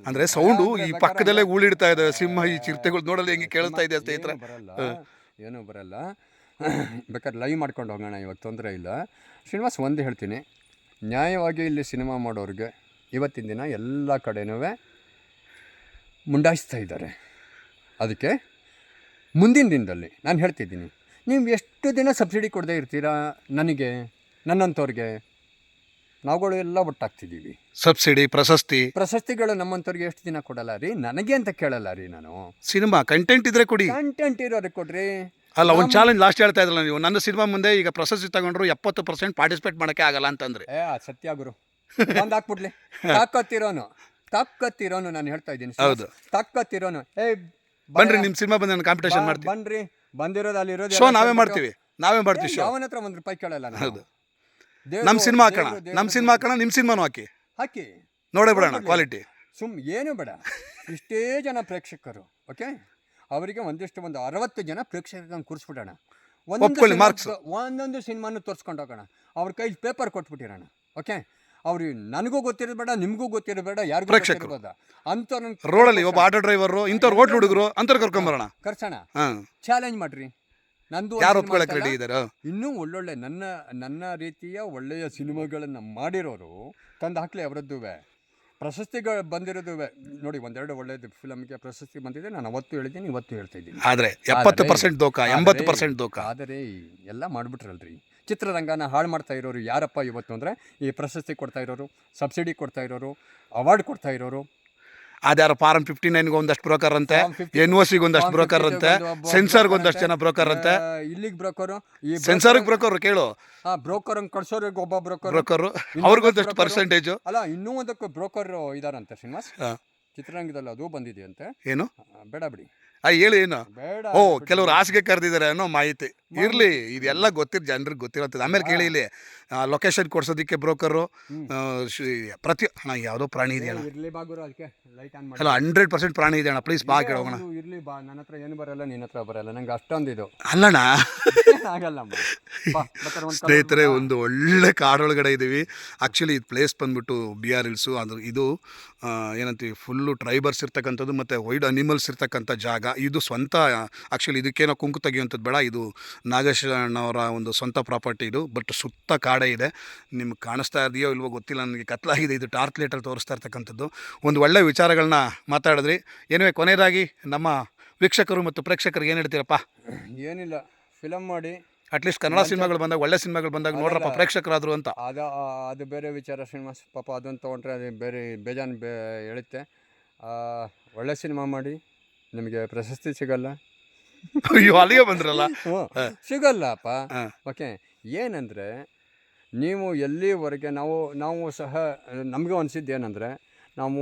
S1: ಅಂದ್ರೆ ಸೌಂಡು ಈ ಪಕ್ಕದಲ್ಲೇ ಉಳಿಡ್ತಾ ಇದೆ ಸಿಂಹ ಈ ಚಿರತೆಗಳು ನೋಡಲು ಹೆಂಗೆ ಕೇಳ್ತಾ ಇದೆ ಸ್ನೇಹಿತರೆ
S2: ಏನೂ ಬರಲ್ಲ ಏನೂ ಬರಲ್ಲ. ಬೇಕಾದ್ರೆ ಲೈವ್ ಮಾಡ್ಕೊಂಡು ಹೋಗೋಣ ಇವಾಗ ತೊಂದರೆ ಇಲ್ಲ. ಶ್ರೀನಿವಾಸ್ ಒಂದು ಹೇಳ್ತೀನಿ. ನ್ಯಾಯವಾಗಿ ಇಲ್ಲಿ ಸಿನಿಮಾ ಮಾಡೋರಿಗೆ ಇವತ್ತಿನ ದಿನ ಎಲ್ಲ ಕಡೆನೂ ಮುಂಡಾಯಿಸ್ತಾ ಇದ್ದಾರೆ. ಅದಕ್ಕೆ ಮುಂದಿನ ದಿನದಲ್ಲಿ ನಾನು ಹೇಳ್ತಿದ್ದೀನಿ. ನೀವು ಎಷ್ಟು ದಿನ ಸಬ್ಸಿಡಿ ಕೊಡದೇ ಇರ್ತೀರಾ ನನಗೆ ನನ್ನಂಥವ್ರಿಗೆ ನಾವುಗಳು ಎಲ್ಲ ಒಟ್ಟಾಗ್ತಿದ್ದೀವಿ.
S1: ಸಬ್ಸಿಡಿ ಪ್ರಶಸ್ತಿ.
S2: ಪ್ರಶಸ್ತಿಗಳು ನಮ್ಮಂಥವ್ರಿಗೆ ಎಷ್ಟು ದಿನ ಕೊಡಲ್ಲ ರೀ? ನನಗೆ ಅಂತ ಕೇಳಲ್ಲ ರೀ ನಾನು.
S1: ಸಿನಿಮಾ ಕಂಟೆಂಟ್ ಇದ್ರೆ ಕೊಡಿ.
S2: ಕಂಟೆಂಟ್ ಇರೋರಿಗೆ ಕೊಡ್ರಿ.
S1: ಅಲ್ಲ ಒಂದು ಚಾಲೆಂಜ್ ಲಾಸ್ಟ್ ಹೇಳ್ತಾ ಇದ್ರಲ್ಲ ನೀವು. ನನ್ನ ಸಿನಿಮಾ ಮುಂದೆ ಈಗ ಪ್ರಶಸ್ತಿ ತಗೊಂಡ್ರು ಎಪ್ಪತ್ತು ಪರ್ಸೆಂಟ್ ಪಾರ್ಟಿಸಿಪೇಟ್ ಮಾಡೋಕ್ಕೆ ಆಗಲ್ಲ ಅಂತಂದ್ರೆ.
S2: ಏ ಆ ಸತ್ಯ ಗುರು. ಒಂದು ಹಾಕ್ಬಿಡ್ಲಿ. ತಾಕತ್ತಿರೋನು. ತಾಕತ್ತಿರೋನು ನಾನು ಹೇಳ್ತಾ ಇದ್ದೀನಿ.
S1: ಹೌದು.
S2: ತಾಕತ್ತಿರೋನು. ಏ
S1: ಬನ್ರಿ ನಿಮ್ಮ ಸಿನಿಮಾ ಬಂದು ನಾನು ಕಾಂಪಿಟೇಷನ್ ಮಾಡ್ತೀನಿ.
S2: ಬನ್ರಿ. ಬಂದಿರೋದು ಅಲ್ಲಿ ಇರೋದು
S1: ಶೋ ನಾವೇ ಮಾಡ್ತೀವಿ. ನಾವೇ ಮಾಡ್ತೀವಿ ಶೋ
S2: ಅವನ ಹತ್ರ ಒಂದ್ ರೂಪಾಯಿ ಕೇಳಲ್ಲ ನಾವು.
S1: ಹೌದು.
S2: ದೇವ್ರು-
S1: ನಮ್ಮ ಸಿನಿಮಾ ಹಾಕೋಣ.
S2: ದೇವ್ರು- ದೇವ್ರು-
S1: ನಮ್ಮ ಸಿನಿಮಾ ಹಾಕೋಣ ನಿಮ್ಮ ಸಿನಿಮಾನು ಹಾಕಿ.
S2: ಹಾಕಿ.
S1: ನೋಡೇ ಬಿಡೋಣ ಕ್ವಾಲಿಟಿ
S2: ಸುಮ್ ಏನು ಬೇಡ. ಇಷ್ಟೇ ಜನ ಪ್ರೇಕ್ಷಕರು ಓಕೆ ಅವರಿಗೆ ಒಂದಿಷ್ಟು ಒಂದು ಅರವತ್ತು ಜನ ಪ್ರೇಕ್ಷಕರನ್ನ ಕೂರಿಸ್ಬಿಡೋಣ.
S1: ಒಪ್ಕೊಳ್ಳಿ, marks.
S2: ಒಂದೊಂದು ಸಿನಿಮಾನು ತೋರಿಸ್ಕೊಂಡು ಹೋಗೋಣ. ಅವ್ರ ಕೈಲಿ ಪೇಪರ್ ಕೊಟ್ಬಿಟ್ಟಿರೋಣ ಓಕೆ ಅವ್ರು ನನಗೂ ಗೊತ್ತಿರೋದು ಬೇಡ ನಿಮಗೂ ಗೊತ್ತಿರೋದು ಬೇಡ ಯಾರಿಗೂ
S1: ಪ್ರೇಕ್ಷಕರು.
S2: ಗೊತ್ತಿರ್ಬೋದ ಅಂಥವ್ರನ್ನ
S1: ರೋಡಲ್ಲಿ ಒಬ್ಬ ಆಟೋ ಡ್ರೈವರು ಇಂಥವ್ರು ಹೋಟ್ಲ್ ಹುಡುಗರು ಅಂಥವ್ರು ಕರ್ಕೊಂಬರೋಣ
S2: ಕರ್ಸೋಣ.
S1: ಹಾಂ.
S2: ಚಾಲೆಂಜ್ ಮಾಡ್ರಿ. ನಂದು ಒಂದ್
S1: ಯಾರು
S2: ಒಪ್ಕೊಳ್ಳಕ್ಕೆ
S1: ಒಪ್ಕೊಳಕ್ಕೆ ರೆಡಿ ಇದ್ದಾರೆ
S2: ಇನ್ನೂ ಒಳ್ಳೊಳ್ಳೆ ನನ್ನ ನನ್ನ ರೀತಿಯ ಒಳ್ಳೆಯ ಸಿನಿಮಾಗಳನ್ನು ಮಾಡಿರೋರು ತಂದು ಹಾಕ್ಲಿ ಅವರದ್ದುವೆ. ಪ್ರಶಸ್ತಿಗಳು ಬಂದಿರೋದುವೆ. ನೋಡಿ ಒಂದೆರಡು ಒಳ್ಳೆಯದು ಫಿಲಮ್ಗೆ ಪ್ರಶಸ್ತಿ ಬಂದಿದೆ. ನಾನು ಅವತ್ತು ಹೇಳಿದ್ದೀನಿ ಇವತ್ತು ಹೇಳ್ತಾ ಇದ್ದೀನಿ.
S1: ಆದರೆ ಎಪ್ಪತ್ತು ಪರ್ಸೆಂಟ್ ದೋಖ ಎಂಬತ್ತು ಪರ್ಸೆಂಟ್ ದೋಖ.
S2: ಆದರೆ ಎಲ್ಲ ಮಾಡಿಬಿಟ್ರಲ್ರಿ. ಚಿತ್ರರಂಗನ ಹಾಳು ಮಾಡ್ತಾ ಇರೋರು ಯಾರಪ್ಪ ಇವತ್ತು ಅಂದರೆ ಈ ಪ್ರಶಸ್ತಿ ಕೊಡ್ತಾ ಇರೋರು ಸಬ್ಸಿಡಿ ಕೊಡ್ತಾ ಇರೋರು ಅವಾರ್ಡ್ ಕೊಡ್ತಾ ಇರೋರು
S1: ಅದ್ಯಾರ ಫಾರಂ ಫಿಫ್ಟಿ ನೈನ್ಗೆ ಒಂದಷ್ಟು ಬ್ರೋಕರ್ ಅಂತೆ
S2: Form 50
S1: ಎನ್ ಒ ಸಿಗೆ ಒಂದಷ್ಟು ಬ್ರೋಕರ್
S2: 50
S1: ಅಂತೆ ಸೆನ್ಸಾರ್ಗೆ ಒಂದಷ್ಟು ಜನ. ಬ್ರೋಕರ್ ಅಂತೆ.
S2: ಇಲ್ಲಿಗೆ ಬ್ರೋಕರು ಈ
S1: ಸೆನ್ಸಾರ್ಗೆ ಬ್ರೋಕರ್ ಕೇಳು.
S2: ಬ್ರೋಕರ್ ಕಳ್ಸೋರಿಗೆ ಒಬ್ಬ ಬ್ರೋಕರ್
S1: ಬ್ರೋಕರು ಅವ್ರಿಗೊಂದಷ್ಟು ಪರ್ಸೆಂಟೇಜ್
S2: ಅಲ್ಲ ಇನ್ನೂ ಒಂದಕ್ಕೆ ಬ್ರೋಕರ್ ಇದಾರಂತೆ ಶ್ರೀನಿವಾಸ್. ಚಿತ್ರರಂಗದಲ್ಲಿ ಅದು ಬಂದಿದೆಯಂತೆ.
S1: ಏನು?
S2: ಬೇಡ ಬಿಡಿ.
S1: ಆ ಹೇಳಿ ಏನು?
S2: ಬೇಡ
S1: ಓ ಕೆಲವರು ಹಾಸಿಗೆ ಕರೆದಿದ್ದಾರೆ ಅನ್ನೋ ಮಾಹಿತಿ. ಇರ್ಲಿ ಇದೆಲ್ಲ ಗೊತ್ತಿರ ಜನರಿಗೆ ಗೊತ್ತಿರತ್ತದ ಆಮೇಲೆ ಕೇಳಿ ಇಲ್ಲಿ ಲೊಕೇಶನ್ ಕೊಡ್ಸೋದಕ್ಕೆ ಬ್ರೋಕರು ಪ್ರತಿ ಅಣ್ಣ ಯಾವುದೋ ಪ್ರಾಣಿ ಇದೆಯಣ್ಣ.
S2: ಇರ್ಲಿ ಬಾ ಗುರು ಅದಕ್ಕೆ ಲೈಟ್ ಆನ್ ಮಾಡಿ.
S1: ಅಲ್ಲ ಹಂಡ್ರೆಡ್ ಪರ್ಸೆಂಟ್ ಪ್ರಾಣಿ ಇದೆಯಣ್ಣ. ಪ್ಲೀಸ್ ಬಾ ಕೇಳೋಣ
S2: ಇರ್ಲಿ ಬಾ. ನನ್ನ ಹತ್ರ ಏನು ಬರಲ್ಲ ನಿನ್ನ ಹತ್ರ ಬರಲ್ಲ. ನಂಗೆ ಅಷ್ಟೊಂದು ಇದು
S1: ಅಲ್ಲಣ್ಣ (laughs)
S2: ಆಗಲ್ಲಮ್ಮ ಬಾ ಬೇಕಾದ್ರೆ ಒಂದು
S1: ಸ್ನೇಹಿತರೆ ಒಂದು ಒಳ್ಳೆ ಕಾಡೊಳಗಡೆ ಇದ್ದೀವಿ ಆ್ಯಕ್ಚುಲಿ ಇದು ಪ್ಲೇಸ್ ಬಂದ್ಬಿಟ್ಟು ಬಿ ಆರ್ ಇಲ್ಸು ಅದು ಇದು ಆ, ಏನಂತೀವಿ ಫುಲ್ಲು ಟ್ರೈಬರ್ಸ್ ಇರ್ತಕ್ಕಂಥದ್ದು ಮತ್ತು ವೈಡ್ ಅನಿಮಲ್ಸ್ ಇರ್ತಕ್ಕಂಥ ಜಾಗ. ಇದು ಸ್ವಂತ ಆ್ಯಕ್ಚುಲಿ ಇದಕ್ಕೇನೋ ಕುಂಕು ತೆಗೆಯುವಂಥದ್ದು ಬೇಡ. ಇದು ನಾಗೇಶಣ್ಣವರ ಒಂದು ಸ್ವಂತ ಪ್ರಾಪರ್ಟಿ ಇದು. ಬಟ್ ಸುತ್ತ ಕಾಡೆ ಇದೆ. ನಿಮ್ಗೆ ಕಾಣಿಸ್ತಾ ಇದೆಯೋ ಇಲ್ವೋ ಗೊತ್ತಿಲ್ಲ. ನನಗೆ ಕತ್ಲಾಗಿದೆ. ಇದು ಟಾರ್ಚ್ ಲೈಟಲ್ಲಿ ತೋರಿಸ್ತಾ ಇರ್ತಕ್ಕಂಥದ್ದು. ಒಂದು ಒಳ್ಳೆ ವಿಚಾರಗಳನ್ನ ಮಾತಾಡಿದ್ರಿ. ಏನೇ ಕೊನೆಯದಾಗಿ ನಮ್ಮ ವೀಕ್ಷಕರು ಮತ್ತು ಪ್ರೇಕ್ಷಕರಿಗೆ ಏನು ಹೇಳ್ತೀರಪ್ಪ?
S2: ಏನಿಲ್ಲ. ಫಿಲಮ್ ಮಾಡಿ.
S1: ಅಟ್ಲೀಸ್ಟ್ ಕನ್ನಡ ಸಿನಿಮಾಗಳು ಬಂದಾಗ ಒಳ್ಳೆ ಸಿನಿಮಾಗಳು ಬಂದಾಗ ನೋಡ್ರಪ್ಪ ಪ್ರೇಕ್ಷಕರಾದರು ಅಂತ.
S2: ಅದು ಅದು ಬೇರೆ ವಿಚಾರ ಸಿನಿಮಾ. ಪಾಪ ಅದನ್ನು ತೊಗೊಂಡ್ರೆ ಅದು ಬೇರೆ ಬೇಜಾನ್ ಬೇ ಹೇಳುತ್ತೆ ಒಳ್ಳೆ ಸಿನಿಮಾ ಮಾಡಿ. ನಿಮಗೆ ಪ್ರಶಸ್ತಿ ಸಿಗಲ್ಲ?
S1: ಅಯ್ಯೋ ಅಲ್ಲಿಗೆ ಬಂದ್ರಲ್ಲ?
S2: ಹ್ಞೂ ಸಿಗಲ್ಲಪ್ಪ. ಓಕೆ ಏನಂದರೆ ನೀವು ಎಲ್ಲಿವರೆಗೆ ನಾವು ನಾವು ಸಹ ನಮಗೆ ಅನಿಸಿದ್ದು ಏನಂದರೆ ನಾವು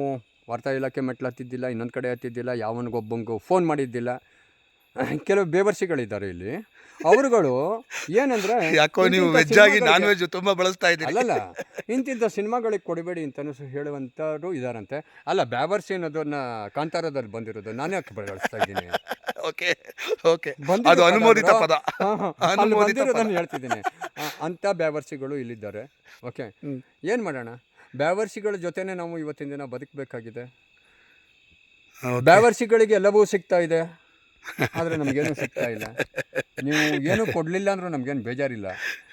S2: ವಾರ್ತಾ ಇಲಾಖೆ ಮೆಟ್ಲು ಹತ್ತಿದ್ದಿಲ್ಲ ಇನ್ನೊಂದು ಕಡೆ ಹತ್ತಿದ್ದಿಲ್ಲ ಯಾವನಿಗೊಬ್ಬಂಗೂ ಫೋನ್ ಮಾಡಿದ್ದಿಲ್ಲ. ಕೆಲವು ಬೇವರ್ಸಿಗಳಿದ್ದಾರೆ ಇಲ್ಲಿ. ಅವರುಗಳು ಏನಂದ್ರೆ
S1: ಯಾಕೋ ನೀವು ವೆಜ್ ಆಗಿ ನಾನ್ ವೆಜ್ ತುಂಬಾ ಬಳಸ್ತಾ ಇದ್ದೀರಿ.
S2: ಅಲ್ಲಲ್ಲ ಇಂತಿಂಥ ಸಿನಿಮಾಗಳಿಗೆ ಕೊಡಬೇಡಿ ಅಂತ ಸಹ ಹೇಳುವಂಥವ್ರು ಇದಾರಂತೆ. ಅಲ್ಲ ಬ್ಯಾವರ್ಸಿ ಅನ್ನೋದನ್ನ ಕಾಂತಾರದಲ್ಲಿ ಬಂದಿರೋದು ನಾನೇ ಯಾಕೆ ಬಳಸ್ತಾ ಇದ್ದೀನಿ?
S1: Okay okay.
S2: ಬಂದಿರೋ
S1: ಅದು ಅನುಮೋದಿತ
S2: ಪದ
S1: ಪದ.
S2: ಹಾ, ಹಾ. ಅಲ್ಲಿ
S1: ಅನುಮೋದಿತ
S2: ಬಂದಿರೋದನ್ನ
S1: ಪದ.
S2: ಹೇಳ್ತಿದ್ದೀನಿ ಅಂತ ಬ್ಯಾವರ್ಸಿಗಳು ಇಲ್ಲಿದ್ದಾರೆ. ಓಕೆ ಏನು ಮಾಡೋಣ? ಬ್ಯಾವರ್ಸಿಗಳ ಜೊತೆನೆ ನಾವು ಇವತ್ತಿನ ದಿನ ಬದುಕಬೇಕಾಗಿದೆ. ಬ್ಯಾವರ್ಸಿಗಳಿಗೆ ಎಲ್ಲವೂ ಸಿಗ್ತಾ ಇದೆ. ಆದರೆ ನಮಗೇನು ಸಿಗ್ತಾ ಇಲ್ಲ. ನೀವು ಏನೂ ಕೊಡಲಿಲ್ಲ ಅಂದರೂ ನಮಗೇನು ಬೇಜಾರಿಲ್ಲ.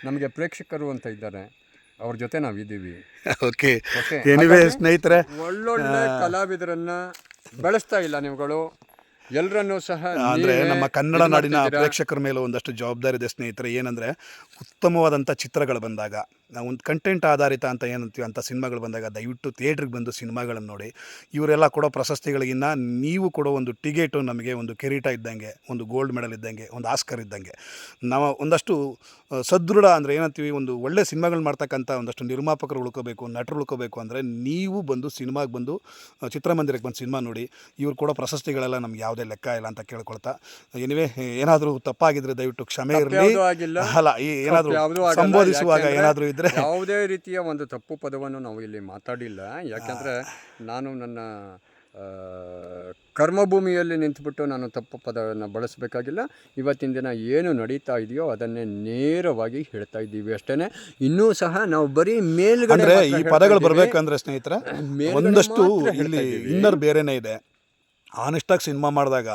S2: ನಮಗೆ ಪ್ರೇಕ್ಷಕರು ಅಂತ ಇದ್ದಾರೆ. ಅವ್ರ ಜೊತೆ ನಾವು ಇದ್ದೀವಿ.
S1: ಓಕೆ. ಸ್ನೇಹಿತರೆ
S2: ಒಳ್ಳೊಳ್ಳೆ ಕಲಾವಿದರನ್ನ ಬೆಳೆಸ್ತಾ ಇಲ್ಲ ನೀವುಗಳು ಎಲ್ಲರನ್ನೂ ಸಹ
S1: ಅಂದ್ರೆ ನಮ್ಮ ಕನ್ನಡ ನಾಡಿನ ಪ್ರೇಕ್ಷಕರ ಮೇಲೆ ಒಂದಷ್ಟು ಜವಾಬ್ದಾರಿ ಇದೆ ಸ್ನೇಹಿತರೆ. ಏನಂದ್ರೆ ಉತ್ತಮವಾದಂಥ ಚಿತ್ರಗಳು ಬಂದಾಗ. ನಾವು ಒಂದು ಕಂಟೆಂಟ್ ಆಧಾರಿತ ಅಂತ ಏನಂತೀವಿ ಅಂಥ ಸಿನಿಮಾಗಳು ಬಂದಾಗ ದಯವಿಟ್ಟು ಥಿಯೇಟ್ರಿಗೆ ಬಂದು ಸಿನಿಮಾಗಳನ್ನು ನೋಡಿ. ಇವರೆಲ್ಲ ಕೊಡೋ ಪ್ರಶಸ್ತಿಗಳಿಗಿನ್ನ ನೀವು ಕೊಡೋ ಒಂದು ಟಿಕೆಟು ನಮಗೆ ಒಂದು ಕಿರೀಟ ಇದ್ದಂಗೆ ಒಂದು ಗೋಲ್ಡ್ ಮೆಡಲ್ ಇದ್ದಂಗೆ ಒಂದು ಆಸ್ಕರ್ ಇದ್ದಂಗೆ. ನಾವು ಒಂದಷ್ಟು ಸದೃಢ ಅಂದರೆ ಏನಂತೀವಿ ಒಂದು ಒಳ್ಳೆ ಸಿನಿಮಾಗಳು ಮಾಡ್ತಕ್ಕಂಥ ಒಂದಷ್ಟು ನಿರ್ಮಾಪಕರು ಉಳ್ಕೋಬೇಕು ನಟರು ಉಳ್ಕೋಬೇಕು ಅಂದರೆ ನೀವು ಬಂದು ಸಿನಿಮಾಗೆ ಬಂದು ಚಿತ್ರಮಂದಿರಕ್ಕೆ ಬಂದು ಸಿನಿಮಾ ನೋಡಿ ಇವ್ರು ಕೊಡೋ ಪ್ರಶಸ್ತಿಗಳೆಲ್ಲ ನಮ್ಗೆ ಯಾವುದೇ ಲೆಕ್ಕ ಇಲ್ಲ ಅಂತ ಕೇಳ್ಕೊಳ್ತಾ. ಏನಿವೆ ಏನಾದರೂ ತಪ್ಪಾಗಿದ್ರೆ ದಯವಿಟ್ಟು ಕ್ಷಮೆ ಇರಲಿ. ಅಲ್ಲ ಈ ಏನಾದರೂ ಸಂಬೋಧಿಸುವಾಗ ಏನಾದರೂ ಇದ್ದರೆ
S2: ಯಾವುದೇ ರೀತಿಯ ಒಂದು ತಪ್ಪು ಪದವನ್ನು ನಾವು ಇಲ್ಲಿ ಮಾತಾಡಿಲ್ಲ. ಯಾಕಂದ್ರೆ ನಾನು ನನ್ನ ಕರ್ಮಭೂಮಿಯಲ್ಲಿ ನಿಂತುಬಿಟ್ಟು ನಾನು ತಪ್ಪು ಪದವನ್ನು ಬಳಸಬೇಕಾಗಿಲ್ಲ. ಇವತ್ತಿನ ದಿನ ಏನು ನಡೀತಾ ಇದೆಯೋ ಅದನ್ನೇ ನೇರವಾಗಿ ಹೇಳ್ತಾ ಇದ್ದೀವಿ ಅಷ್ಟೇ ಇನ್ನೂ ಸಹ ನಾವು ಬರೀ ಮೇಲ್ಗಡೆ
S1: ಅಂದ್ರೆ ಈ ಪದಗಳು ಬರಬೇಕಂದ್ರೆ ಸ್ನೇಹಿತರ
S2: ಸ್ನೇಹಿತರೆ
S1: ಒಂದಷ್ಟು ಇಲ್ಲಿ. ಇನ್ನರ್ ಬೇರೆನೇ ಇದೆ. ಆನೆಸ್ಟಾಗಿ ಸಿನಿಮಾ ಮಾಡಿದಾಗ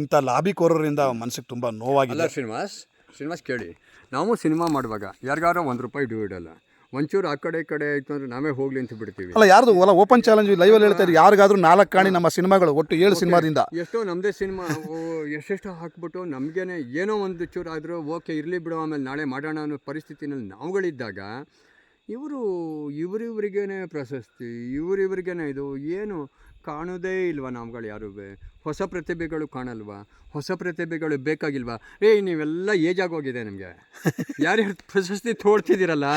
S1: ಇಂಥ ಲಾಬಿಕೋರರಿಂದ ಮನಸ್ಸಿಗೆ ತುಂಬ ನೋವಾಗಿದೆ.
S2: ಅಲ್ಲ ಶ್ರೀನಿವಾಸ್ ಶ್ರೀನಿವಾಸ್ ಕೇಳಿ. ನಾವು ಸಿನಿಮಾ ಮಾಡುವಾಗ ಯಾರಿಗಾರ ಒಂದು ರೂಪಾಯಿ ಡ್ಯೂ ಇಡಲ್ಲ. ಒಂಚೂರು ಆ ಕಡೆ ಈ ಕಡೆ ಆಯಿತು ಅಂದರೆ ನಾವೇ ಹೋಗ್ಲಿ ಅಂತ ಬಿಡ್ತೀವಿ.
S1: ಅಲ್ಲ ಯಾರ್ದು ಅಲ್ಲ ಓಪನ್ ಚಾಲೆಂಜ್ ಲೈವ್ ಅಲ್ಲಿ ಹೇಳ್ತಾರೆ ಯಾರಿಗಾದ್ರೂ ನಾಲ್ಕು ಕಾಣಿ ನಮ್ಮ ಸಿನಿಮಾಗಳು ಒಟ್ಟು ಏಳು ಸಿನಿಮಾದಿಂದ.
S2: ಎಷ್ಟೋ ನಮ್ಮದೇ ಸಿನಿಮಾ ಎಷ್ಟೆಷ್ಟೋ ಹಾಕ್ಬಿಟ್ಟು ನಮಗೇನೆ ಏನೋ ಒಂದು ಚೂರು ಆದರೂ ಓಕೆ ಇರಲಿ ಬಿಡು ಆಮೇಲೆ ನಾಳೆ ಮಾಡೋಣ ಅನ್ನೋ ಪರಿಸ್ಥಿತಿನಲ್ಲಿ ನಾವುಗಳಿದ್ದಾಗ ಇವರು ಇವರಿವ್ರಿಗೇನೆ ಪ್ರಶಸ್ತಿ ಇವರಿವ್ರಿಗೇನೆ ಇದು ಏನು ಕಾಣೋದೇ ಇಲ್ವಾ ನಾವುಗಳು ಯಾರು ಹೊಸ ಪ್ರತಿಭೆಗಳು ಕಾಣಲ್ವಾ? ಹೊಸ ಪ್ರತಿಭೆಗಳು ಬೇಕಾಗಿಲ್ವಾ? ಏಯ್ ನೀವೆಲ್ಲ ಏಜ್ ಆಗೋಗಿದೆ ನಿಮಗೆ. ಯಾರ್ಯಾರು ಪ್ರಶಸ್ತಿ ತೋಡ್ತಿದ್ದೀರಲ್ಲ?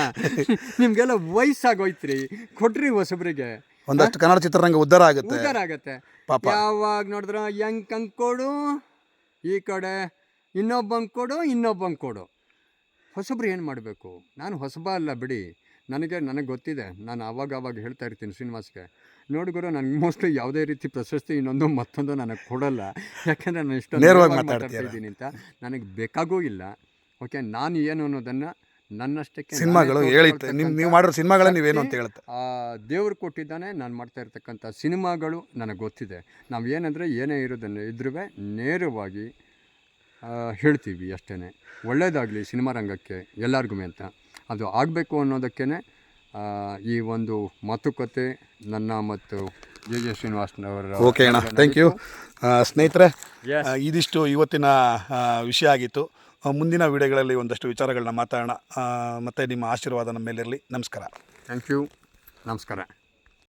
S2: ನಿಮಗೆಲ್ಲ ವಯಸ್ಸಾಗೋಯ್ತ್ರಿ. ಕೊಟ್ರಿ ಹೊಸಬ್ರಿಗೆ.
S1: ಒಂದಷ್ಟು ಕನ್ನಡ ಚಿತ್ರರಂಗ ಉದ್ಧಾರ ಆಗುತ್ತೆ.
S2: ಉದ್ದಾರ ಆಗುತ್ತೆ. ಯಾವಾಗ ನೋಡಿದ್ರ ಹೆಂಗ್ ಕಂಗ್ ಕೊಡು ಈ ಕಡೆ ಇನ್ನೊಬ್ಬಂಗೆ ಕೊಡು ಇನ್ನೊಬ್ಬಂಗೆ ಕೊಡು. ಹೊಸಬ್ರು ಏನು ಮಾಡಬೇಕು? ನಾನು ಹೊಸಬ ಅಲ್ಲ ಬಿಡಿ. ನನಗೆ ನನಗೆ ಗೊತ್ತಿದೆ. ನಾನು ಆವಾಗ ಆವಾಗ ಹೇಳ್ತಾ ಇರ್ತೀನಿ ಶ್ರೀನಿವಾಸ್ಗೆ. ನೋಡಿ ಗುರು ನನಗೆ ಮೋಸ್ಟ್ಲಿ ಯಾವುದೇ ರೀತಿ ಪ್ರಶಸ್ತಿ ಇನ್ನೊಂದು ಮತ್ತೊಂದು ನನಗೆ ಕೊಡಲ್ಲ. ಯಾಕೆಂದರೆ ನಾನು ಇಷ್ಟು ಮಾತಾಡ್ತಾ ಇದ್ದೀನಿ ಅಂತ ನನಗೆ ಬೇಕಾಗೂ ಇಲ್ಲ. ಓಕೆ ನಾನು ಏನು ಅನ್ನೋದನ್ನು ನನ್ನಷ್ಟಕ್ಕೆ ನಾನೇ
S1: ಸಿನಿಮಾಗಳು ಹೇಳುತ್ತೆ. ನಿಮ್ಮ ನೀವು ಮಾಡಿರೋ ಸಿನಿಮಾಗಳ ನೀವೇನು ಅಂತ ಹೇಳುತ್ತೆ?
S2: ದೇವರು ದೇವ್ರು ಕೊಟ್ಟಿದ್ದಾನೆ ನಾನು ಮಾಡ್ತಾ ಇರ್ತಕ್ಕಂಥ ಸಿನಿಮಾಗಳು ನನಗೆ ಗೊತ್ತಿದೆ. ನಾವು ಏನಂದರೆ ಏನೇ ಇರೋದನ್ನು ಇದ್ರೂ ನೇರವಾಗಿ ಹೇಳ್ತೀವಿ ಅಷ್ಟೇ ಒಳ್ಳೆಯದಾಗಲಿ ಸಿನಿಮಾ ರಂಗಕ್ಕೆ ಎಲ್ಲರಿಗೂ ಅಂತ. ಅದು ಆಗಬೇಕು ಅನ್ನೋದಕ್ಕೇ ಈ ಒಂದು ಮಾತುಕತೆ ನನ್ನ ಮತ್ತು ಜೆ ಜೆ ಶ್ರೀನಿವಾಸನವರ
S1: ಓಕೆ ಅಣ್ಣ ಥ್ಯಾಂಕ್ ಯು ಸ್ನೇಹಿತರೆ
S2: Yes.
S1: ಇದಿಷ್ಟು ಇವತ್ತಿನ ವಿಷಯ ಆಗಿತ್ತು. ಮುಂದಿನ ವಿಡಿಯೋಗಳಲ್ಲಿ ಒಂದಷ್ಟು ವಿಚಾರಗಳನ್ನ ಮಾತಾಡೋಣ. ಮತ್ತು ಮತ್ತೆ ನಿಮ್ಮ ಆಶೀರ್ವಾದ ನಮ್ಮ ಮೇಲಿರಲಿ. ನಮಸ್ಕಾರ.
S2: ಥ್ಯಾಂಕ್ ಯು ನಮಸ್ಕಾರ.